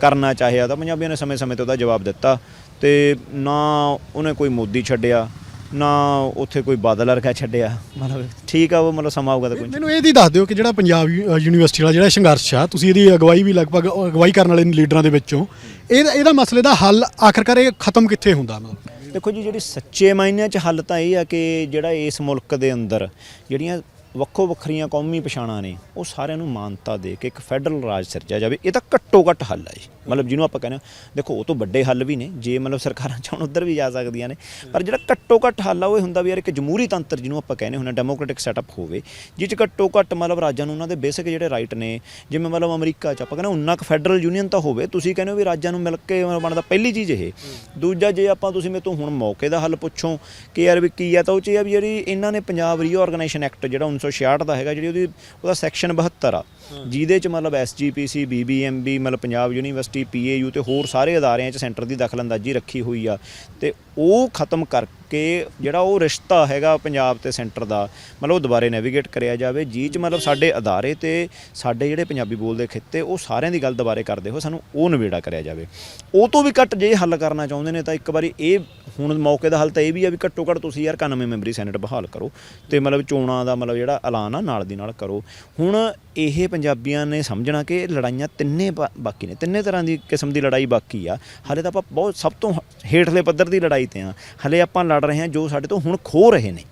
ਕਰਨਾ ਚਾਹਿਆ ਤਾਂ ਪੰਜਾਬੀਆਂ ਨੇ ਸਮੇਂ-ਸਮੇਂ ਤੇ ਉਹਦਾ ਜਵਾਬ ਦਿੱਤਾ। ਤੇ ਨਾ ਉਹਨੇ ਕੋਈ ਮੋਦੀ ਛੱਡਿਆ। ਨਾ ਉੱਥੇ ਕੋਈ ਬਾਦਲ ਵਰਗਾ ਛੱਡਿਆ। ਮਤਲਬ ਠੀਕ ਆ ਉਹ ਮਤਲਬ ਸਮਾਂ ਆਊਗਾ ਤਾਂ ਕੋਈ ਮੈਨੂੰ ਇਹ ਦੀ ਦੱਸ ਦਿਓ ਕਿ ਜਿਹੜਾ ਪੰਜਾਬ ਯੂ- ਯੂਨੀਵਰਸਿਟੀ ਵਾਲਾ ਜਿਹੜਾ ਸੰਘਰਸ਼ ਆ ਤੁਸੀਂ ਇਹਦੀ ਅਗਵਾਈ ਵੀ ਲਗਭਗ ਅਗਵਾਈ ਕਰਨ ਵਾਲੇ ਲੀਡਰਾਂ ਦੇ ਵਿੱਚੋਂ ਇਹਦਾ ਇਹਦਾ ਮਸਲੇ ਦਾ ਹੱਲ ਆਖਰਕਾਰ ਇਹ ਖਤਮ ਕਿੱਥੇ ਹੁੰਦਾ ਮਤਲਬ ਦੇਖੋ ਜੀ ਜਿਹੜੀ ਸੱਚੇ ਮਾਇਨਿਆਂ 'ਚ ਹੱਲ ਤਾਂ ਇਹ ਆ ਕਿ ਜਿਹੜਾ ਇਸ ਮੁਲਕ ਦੇ ਅੰਦਰ ਜਿਹੜੀਆਂ ਵੱਖੋ ਵੱਖਰੀਆਂ ਕੌਮੀ ਪਛਾਣਾਂ ਨੇ, ਉਹ ਸਾਰਿਆਂ ਨੂੰ ਮਾਨਤਾ ਦੇ ਕੇ ਇੱਕ ਫੈਡਰਲ ਰਾਜ ਸਿਰਜਿਆ ਜਾਵੇ। ਇਹ ਤਾਂ ਘੱਟੋ ਘੱਟ ਹੱਲ ਹੈ ਜੀ। ਮਤਲਬ ਜਿਹਨੂੰ ਆਪਾਂ ਕਹਿੰਦੇ ਹਾਂ, ਦੇਖੋ, ਉਹ ਤੋਂ ਵੱਡੇ ਹੱਲ ਵੀ ਨੇ, ਜੇ ਮਤਲਬ ਸਰਕਾਰਾਂ ਚਾਹਣ ਉੱਧਰ ਵੀ ਜਾ ਸਕਦੀਆਂ ਨੇ। ਪਰ ਜਿਹੜਾ ਘੱਟੋ ਘੱਟ ਹੱਲ ਆ, ਉਹ ਇਹ ਹੁੰਦਾ ਵੀ ਯਾਰ ਇੱਕ ਜਮਹੂਰੀ ਤੰਤਰ ਜਿਹਨੂੰ ਆਪਾਂ ਕਹਿੰਦੇ ਹੁੰਦੇ ਡੈਮੋਕ੍ਰੈਟਿਕ ਸੈਟਅਪ ਹੋਵੇ, ਜਿਹ 'ਚ ਘੱਟੋ ਘੱਟ ਮਤਲਬ ਰਾਜਾਂ ਨੂੰ ਉਹਨਾਂ ਦੇ ਬੇਸਿਕ ਜਿਹੜੇ ਰਾਈਟ ਨੇ, ਜਿਵੇਂ ਮਤਲਬ ਅਮਰੀਕਾ 'ਚ ਆਪਾਂ ਕਹਿੰਦੇ ਉਨਾ ਕੁ ਫੈਡਰਲ ਯੂਨੀਅਨ ਤਾਂ ਹੋਵੇ, ਤੁਸੀਂ ਕਹਿੰਦੇ ਹੋ ਵੀ ਰਾਜਾਂ ਨੂੰ ਮਿਲ ਕੇ ਬਣਦਾ ਪਹਿਲੀ ਚੀਜ਼ ਇਹ। ਦੂਜਾ ਜੇ ਆਪਾਂ ਤੁਸੀਂ ਮੇਰੇ ਤੋਂ ਹੁਣ ਮੌਕੇ ਦਾ ਹੱਲ ਪੁੱਛੋ, ਕਿ ਯਾਰ ਵੀ ਕੀ ਆ, ਤਾਂ ਉਹ 'ਚ ਇਹ ਆ ਵੀ ਜਿਹੜੀ ਇਹਨਾਂ ਨੇ ਪੰਜਾਬ ਰੀਆਰਗੇਨਾਈਜੇਸ਼ਨ ਐਕਟ ਜਿਹੜਾ 1966 ਦਾ ਹੈਗਾ ਜਿਹੜੀ ਉਹਦੀ ਉਹਦਾ ਸੈਕਸ਼ਨ 72 ਆ। ਜਿਹਦੇ ਚ ਮਤਲਬ ਐਸਜੀਪੀਸੀ ਬੀਬੀਐਮਬੀ ਮਤਲਬ ਪੰਜਾਬ ਯੂਨੀਵਰਸਿਟੀ ਪੀਏਯੂ ਤੇ ਹੋਰ ਸਾਰੇ ਅਦਾਰਿਆਂ 'ਚ ਸੈਂਟਰ ਦੀ ਦਖਲਅੰਦਾਜ਼ੀ ਰੱਖੀ ਹੋਈ ਆ। ਤੇ ਉਹ ਖਤਮ ਕਰਕੇ ਜਿਹੜਾ ਉਹ ਰਿਸ਼ਤਾ ਹੈਗਾ ਪੰਜਾਬ ਤੇ ਸੈਂਟਰ ਦਾ, ਮਤਲਬ ਉਹ ਦੁਬਾਰੇ ਨੈਵੀਗੇਟ ਕਰਿਆ ਜਾਵੇ ਜੀ ਚ ਮਤਲਬ ਸਾਡੇ ਅਦਾਰੇ ਤੇ ਸਾਡੇ ਜਿਹੜੇ ਪੰਜਾਬੀ ਬੋਲਦੇ ਖਿੱਤੇ, ਉਹ ਸਾਰਿਆਂ ਦੀ ਗੱਲ ਦੁਬਾਰੇ ਕਰਦੇ ਹੋ ਸਾਨੂੰ ਉਹ ਨਿਬੇੜਾ ਕਰਿਆ ਜਾਵੇ। ਉਹ ਤੋਂ ਵੀ ਘੱਟ ਜੇ ਹੱਲ ਕਰਨਾ ਚਾਹੁੰਦੇ ਨੇ ਤਾਂ ਇੱਕ ਵਾਰੀ ਇਹ ਹੁਣ ਮੌਕੇ ਦਾ ਹੱਲ ਤਾਂ ਇਹ ਵੀ ਆ ਵੀ ਘੱਟੋ ਘੱਟ ਤੁਸੀਂ ਯਾਰ 91 ਮੈਂਬਰੀ ਸੈਨੇਟ ਬਹਾਲ ਕਰੋ ਤੇ ਮਤਲਬ ਚੋਣਾਂ ਦਾ ਮਤਲਬ ਜਿਹੜਾ ਐਲਾਨ ਆ, ਨਾਲ ਦੀ ਨਾਲ ਕਰੋ। ਹੁਣ ਇਹ ਪੰਜਾਬੀਆਂ ਨੇ ਸਮਝਣਾ ਕਿ ਇਹ ਲੜਾਈਆਂ ਤਿੰਨੇ ਬਾਕੀ ਨੇ ਤਿੰਨੇ ਤਰ੍ਹਾਂ ਦੀ ਕਿਸਮ ਦੀ ਲੜਾਈ ਬਾਕੀ ਆ। ਹਾਲੇ ਤਾਂ ਆਪਾਂ ਬਹੁਤ ਸਭ ਤੋਂ ਹੇਠਲੇ ਪੱਧਰ ਦੀ ਲੜਾਈ ਤੇ ਆ। ਹਲੇ ਆਪਾਂ ਲੜ ਰਹੇ ਹਾਂ ਜੋ ਸਾਡੇ ਤੋਂ ਹੁਣ ਖੋ ਰਹੇ ਨੇ।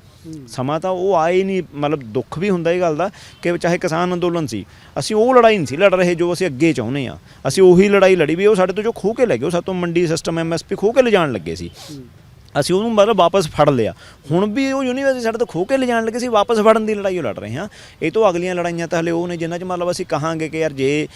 ਸਮਾਂ ਤਾਂ ਉਹ ਆਏ ਨਹੀਂ ਮਤਲਬ ਦੁੱਖ ਵੀ ਹੁੰਦਾ ਇਹ ਗੱਲ ਦਾ ਕਿ ਚਾਹੇ ਕਿਸਾਨ ਅੰਦੋਲਨ ਸੀ ਅਸੀਂ ਉਹ ਲੜਾਈ ਨਹੀਂ ਸੀ ਲੜ ਰਹੇ ਜੋ ਅਸੀਂ ਅੱਗੇ ਚਾਹੁੰਦੇ ਆ ਅਸੀਂ ਉਹੀ ਲੜਾਈ ਲੜੀ ਵੀ ਉਹ ਸਾਡੇ ਤੋਂ ਜੋ ਖੋਹ ਕੇ ਲੈ ਗਏ ਉਹ ਸਾਡੇ ਤੋਂ ਮੰਡੀ ਸਿਸਟਮ ਐਮਐਸਪੀ ਖੋਹ ਕੇ ਲਿਜਾਣ ਲੱਗੇ ਸੀ। ਅਸੀਂ ਉਹਨੂੰ ਮਤਲਬ ਵਾਪਸ ਫੜ ਲਿਆ। ਹੁਣ ਵੀ ਉਹ ਯੂਨੀਵਰਸਿਟੀ ਸਾਡੇ ਤੋਂ ਖੋਹ ਕੇ ਲਿਜਾਣ ਲੱਗੇ ਸੀ, ਵਾਪਸ ਫੜਨ ਦੀ ਲੜਾਈ ਉਹ ਲੜ ਰਹੇ ਹਾਂ। ਇਹ ਤੋਂ ਅਗਲੀਆਂ ਲੜਾਈਆਂ ਤਾਂ ਹਲੇ ਉਹ ਨੇ, ਜਿਨ੍ਹਾਂ 'ਚ ਮਤਲਬ ਅਸੀਂ ਕਹਾਂਗੇ ਕਿ ਯਾਰ ਜੇ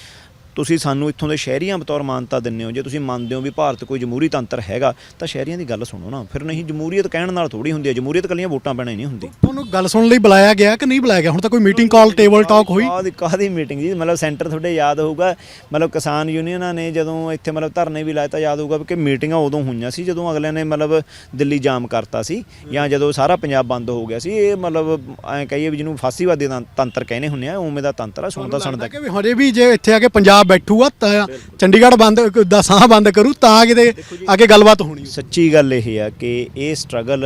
ਤੁਸੀਂ ਸਾਨੂੰ ਇੱਥੋਂ ਦੇ ਸ਼ਹਿਰੀਆਂ ਬਤੌਰ ਮਾਨਤਾ ਦਿੰਦੇ ਹੋ ਜੇ ਤੁਸੀਂ ਮੰਨਦੇ ਹੋ ਵੀ ਭਾਰਤ ਕੋਈ ਜਮਹੂਰੀ ਤੰਤਰ ਹੈਗਾ ਤਾਂ ਸ਼ਹਿਰੀਆਂ ਦੀ ਗੱਲ ਸੁਣੋ ਨਾ। ਫਿਰ ਨਹੀਂ ਜਮਹੂਰੀਅਤ ਕਹਿਣ ਨਾਲ ਥੋੜੀ ਹੁੰਦੀ ਹੈ ਜਮਹੂਰੀਅਤ ਕੱਲੀਆਂ ਵੋਟਾਂ ਪੈਣਾ ਹੀ ਨਹੀਂ ਹੁੰਦੀ। ਤੁਹਾਨੂੰ ਗੱਲ ਸੁਣਨ ਲਈ ਬੁਲਾਇਆ ਗਿਆ ਕਿ ਨਹੀਂ ਬੁਲਾਇਆ ਗਿਆ? ਹੁਣ ਤਾਂ ਕੋਈ ਮੀਟਿੰਗ ਕਾਲ ਟੇਬਲ ਟਾਕ ਹੋਈ। ਕਾਹਦੀ ਕਾਹਦੀ ਮੀਟਿੰਗ ਜੀ? ਮਤਲਬ ਸੈਂਟਰ ਤੁਹਾਡੇ ਯਾਦ ਹੋਊਗਾ। ਮਤਲਬ ਕਿਸਾਨ ਯੂਨੀਅਨਾਂ ਨੇ ਜਦੋਂ ਇੱਥੇ ਮਤਲਬ ਧਰਨੇ ਵੀ ਲਾਏ ਤਾਂ ਯਾਦ ਹੋਊਗਾ ਕਿ ਮੀਟਿੰਗਾਂ ਉਦੋਂ ਹੋਈਆਂ ਸੀ ਜਦੋਂ ਅਗਲਿਆਂ ਨੇ ਮਤਲਬ ਦਿੱਲੀ ਜਾਮ ਕਰਤਾ ਸੀ ਜਾਂ ਜਦੋਂ ਸਾਰਾ ਪੰਜਾਬ ਬੰਦ ਹੋ ਗਿਆ ਸੀ। ਇਹ ਮਤਲਬ ਐਂ ਕਹੀਏ ਵੀ ਜਿਹਨੂੰ ਫਾਸੀਵਾਦੀ ਤੰਤਰ ਕਹਿੰਦੇ ਹੁੰਦੇ ਆ ਉਵੇਂ ਦਾ ਤੰਤਰ ਆ ਸੁਣਦਾ ਸੁਣਦਾ ਕਿ ਵੀ ਹਜੇ ਵੀ ਜੇ ਇੱਥੇ ਆ ਕੇ ਪੰਜਾਬ ਬੈਠੂਗਾ ਤਾਂ ਚੰਡੀਗੜ੍ਹ ਬੰਦ, ਦਾ ਸਾਹ ਬੰਦ ਕਰੂ ਤਾਂ ਕਿਤੇ ਆ ਕੇ ਗੱਲਬਾਤ ਹੋਣੀ। ਸੱਚੀ ਗੱਲ ਇਹ ਆ ਕਿ ਇਹ ਸਟਰਗਲ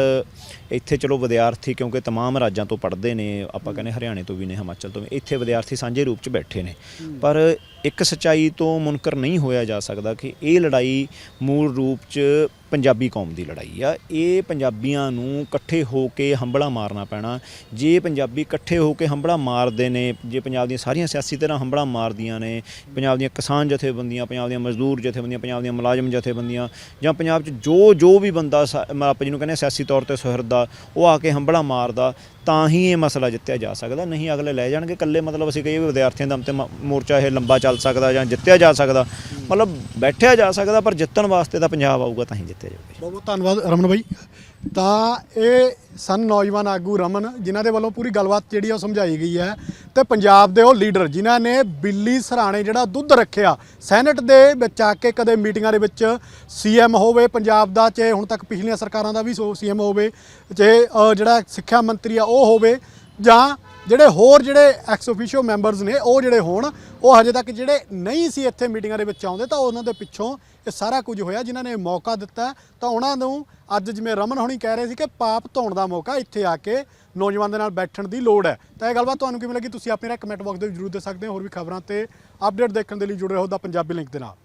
ਇੱਥੇ ਚਲੋ ਵਿਦਿਆਰਥੀ ਕਿਉਂਕਿ तमाम ਰਾਜਾਂ ਤੋਂ ਪੜ੍ਹਦੇ ਨੇ ਆਪਾਂ ਕਹਿੰਦੇ ਹਰਿਆਣੇ ਤੋਂ ਵੀ ਨੇ ਹਿਮਾਚਲ ਤੋਂ ਵੀ ਇੱਥੇ ਵਿਦਿਆਰਥੀ ਸਾਂਝੇ ਰੂਪ 'ਚ ਬੈਠੇ ਨੇ ਪਰ ਇੱਕ ਸਚਾਈ ਤੋਂ ਮੁਨਕਰ ਨਹੀਂ ਹੋਇਆ ਜਾ ਸਕਦਾ ਕਿ ਇਹ ਲੜਾਈ ਮੂਲ ਰੂਪ 'ਚ ਪੰਜਾਬੀ ਕੌਮ ਦੀ ਲੜਾਈ ਆ ਇਹ ਪੰਜਾਬੀਆਂ ਨੂੰ ਇਕੱਠੇ ਹੋ ਕੇ ਹੰਬਲਾ ਮਾਰਨਾ ਪੈਣਾ ਜੇ ਪੰਜਾਬੀ ਇਕੱਠੇ ਹੋ ਕੇ ਹੰਬਲਾ ਮਾਰਦੇ ਨੇ ਜੇ ਪੰਜਾਬ ਦੀਆਂ ਸਾਰੀਆਂ ਸਿਆਸੀ ਧਿਰਾਂ ਹੰਬਲਾ ਮਾਰਦੀਆਂ ਨੇ ਪੰਜਾਬ ਦੀਆਂ ਕਿਸਾਨ ਜਥੇਬੰਦੀਆਂ ਪੰਜਾਬ ਦੀਆਂ ਮਜ਼ਦੂਰ ਜਥੇਬੰਦੀਆਂ ਪੰਜਾਬ ਦੀਆਂ ਮੁਲਾਜ਼ਮ ਜਥੇਬੰਦੀਆਂ ਜਾਂ ਪੰਜਾਬ 'ਚ ਜੋ ਜੋ ਵੀ ਬੰਦਾ ਸਾ- ਮ- ਆਪਾਂ ਜਿਹਨੂੰ ਕਹਿੰਦੇ ਆ ਸਿਆਸੀ ਤੌਰ ਤੇ ਸੁਹਿਰਦਾ ਉਹ ਆ ਕੇ ਹੰਬੜਾ ਮਾਰਦਾ ਤਾਂ ਹੀ ਇਹ ਮਸਲਾ ਜਿੱਤਿਆ ਜਾ ਸਕਦਾ, ਨਹੀਂ ਅਗਲੇ ਲੈ ਜਾਣਗੇ। ਇਕੱਲੇ ਮਤਲਬ ਅਸੀਂ ਕਹੀਏ ਵਿਦਿਆਰਥੀਆਂ ਦਾ ਤੇ ਮੋਰਚਾ ਇਹ ਲੰਬਾ ਚੱਲ ਸਕਦਾ ਜਾਂ ਜਿੱਤਿਆ ਜਾ ਸਕਦਾ। ਮਤਲਬ ਬੈਠਿਆ ਜਾ ਸਕਦਾ, ਪਰ ਜਿੱਤਣ ਵਾਸਤੇ ਤਾਂ ਪੰਜਾਬ ਆਊਗਾ ਤਾਂ ਹੀ ਜਿੱਤਿਆ ਜਾਊਗਾ ਬਹੁਤ ਬਹੁਤ ਧੰਨਵਾਦ, ਰਮਨ ਬਾਈ। ਤਾਂ ਇਹ ਸਨ ਨੌਜਵਾਨ ਆਗੂ ਰਮਨ, ਜਿਨ੍ਹਾਂ ਦੇ ਵੱਲੋਂ ਪੂਰੀ ਗੱਲਬਾਤ ਜਿਹੜੀ ਆ ਉਹ ਸਮਝਾਈ ਗਈ ਹੈ। ਤੇ ਪੰਜਾਬ ਦੇ ਉਹ ਲੀਡਰ, ਜਿਨ੍ਹਾਂ ਨੇ ਬਿੱਲੀ ਸਰਾਣੇ ਜਿਹੜਾ ਦੁੱਧ ਰੱਖਿਆ, ਸੈਨੇਟ ਦੇ ਵਿੱਚ ਆ ਕੇ ਕਦੇ ਮੀਟਿੰਗਾਂ ਦੇ ਵਿੱਚ ਸੀਐਮ ਹੋਵੇ ਪੰਜਾਬ ਦਾ, ਚਾਹੇ ਹੁਣ ਤੱਕ ਪਿਛਲੀਆਂ ਸਰਕਾਰਾਂ ਦਾ ਵੀ ਸੀਐਮ ਹੋਵੇ, ਚਾਹੇ ਜਿਹੜਾ ਸਿੱਖਿਆ ਮੰਤਰੀ ਆ ਉਹ ਹੋਵੇ ਜਾਂ ਜਿਹੜੇ ਹੋਰ ਜਿਹੜੇ ਐਕਸ ਅਫੀਸ਼ੀਓ ਮੈਂਬਰਸ ਨੇ, ਉਹ ਜਿਹੜੇ ਹੋਣ, ਉਹ ਹਜੇ ਤੱਕ ਜਿਹੜੇ ਨਹੀਂ ਸੀ ਇੱਥੇ ਮੀਟਿੰਗਾਂ ਦੇ ਵਿੱਚ ਆਉਂਦੇ, ਤਾਂ ਉਹਨਾਂ ਦੇ ਪਿੱਛੋਂ ਇਹ ਸਾਰਾ ਕੁਝ ਹੋਇਆ, ਜਿਨ੍ਹਾਂ ਨੇ ਮੌਕਾ ਦਿੱਤਾ। ਤਾਂ ਉਹਨਾਂ ਨੂੰ ਅੱਜ ਜਿਵੇਂ ਰਮਨ ਹੋਣੀ ਕਹਿ ਰਹੇ ਸੀ ਕਿ ਪਾਪ ਧੋਣ ਦਾ ਮੌਕਾ ਇੱਥੇ ਆ ਕੇ ਨੌਜਵਾਨ ਦੇ ਨਾਲ ਬੈਠਣ ਦੀ ਲੋੜ ਹੈ। ਤਾਂ ਇਹ ਗੱਲਬਾਤ ਤੁਹਾਨੂੰ ਕਿਵੇਂ ਲੱਗੀ? ਤੁਸੀਂ ਆਪਣੇ ਕਮੈਂਟ ਬਾਕਸ ਦੇ ਵਿੱਚ ਜ਼ਰੂਰ ਦੇ ਸਕਦੇ ਹੋ, ਹੋਰ ਵੀ ਖਬਰਾਂ ਤੇ ਅਪਡੇਟ ਦੇਖਣ ਦੇ ਲਈ ਜੁੜੇ ਰਹੋ ਦਾ ਪੰਜਾਬੀ ਲਿੰਕ ਦੇ ਨਾਲ।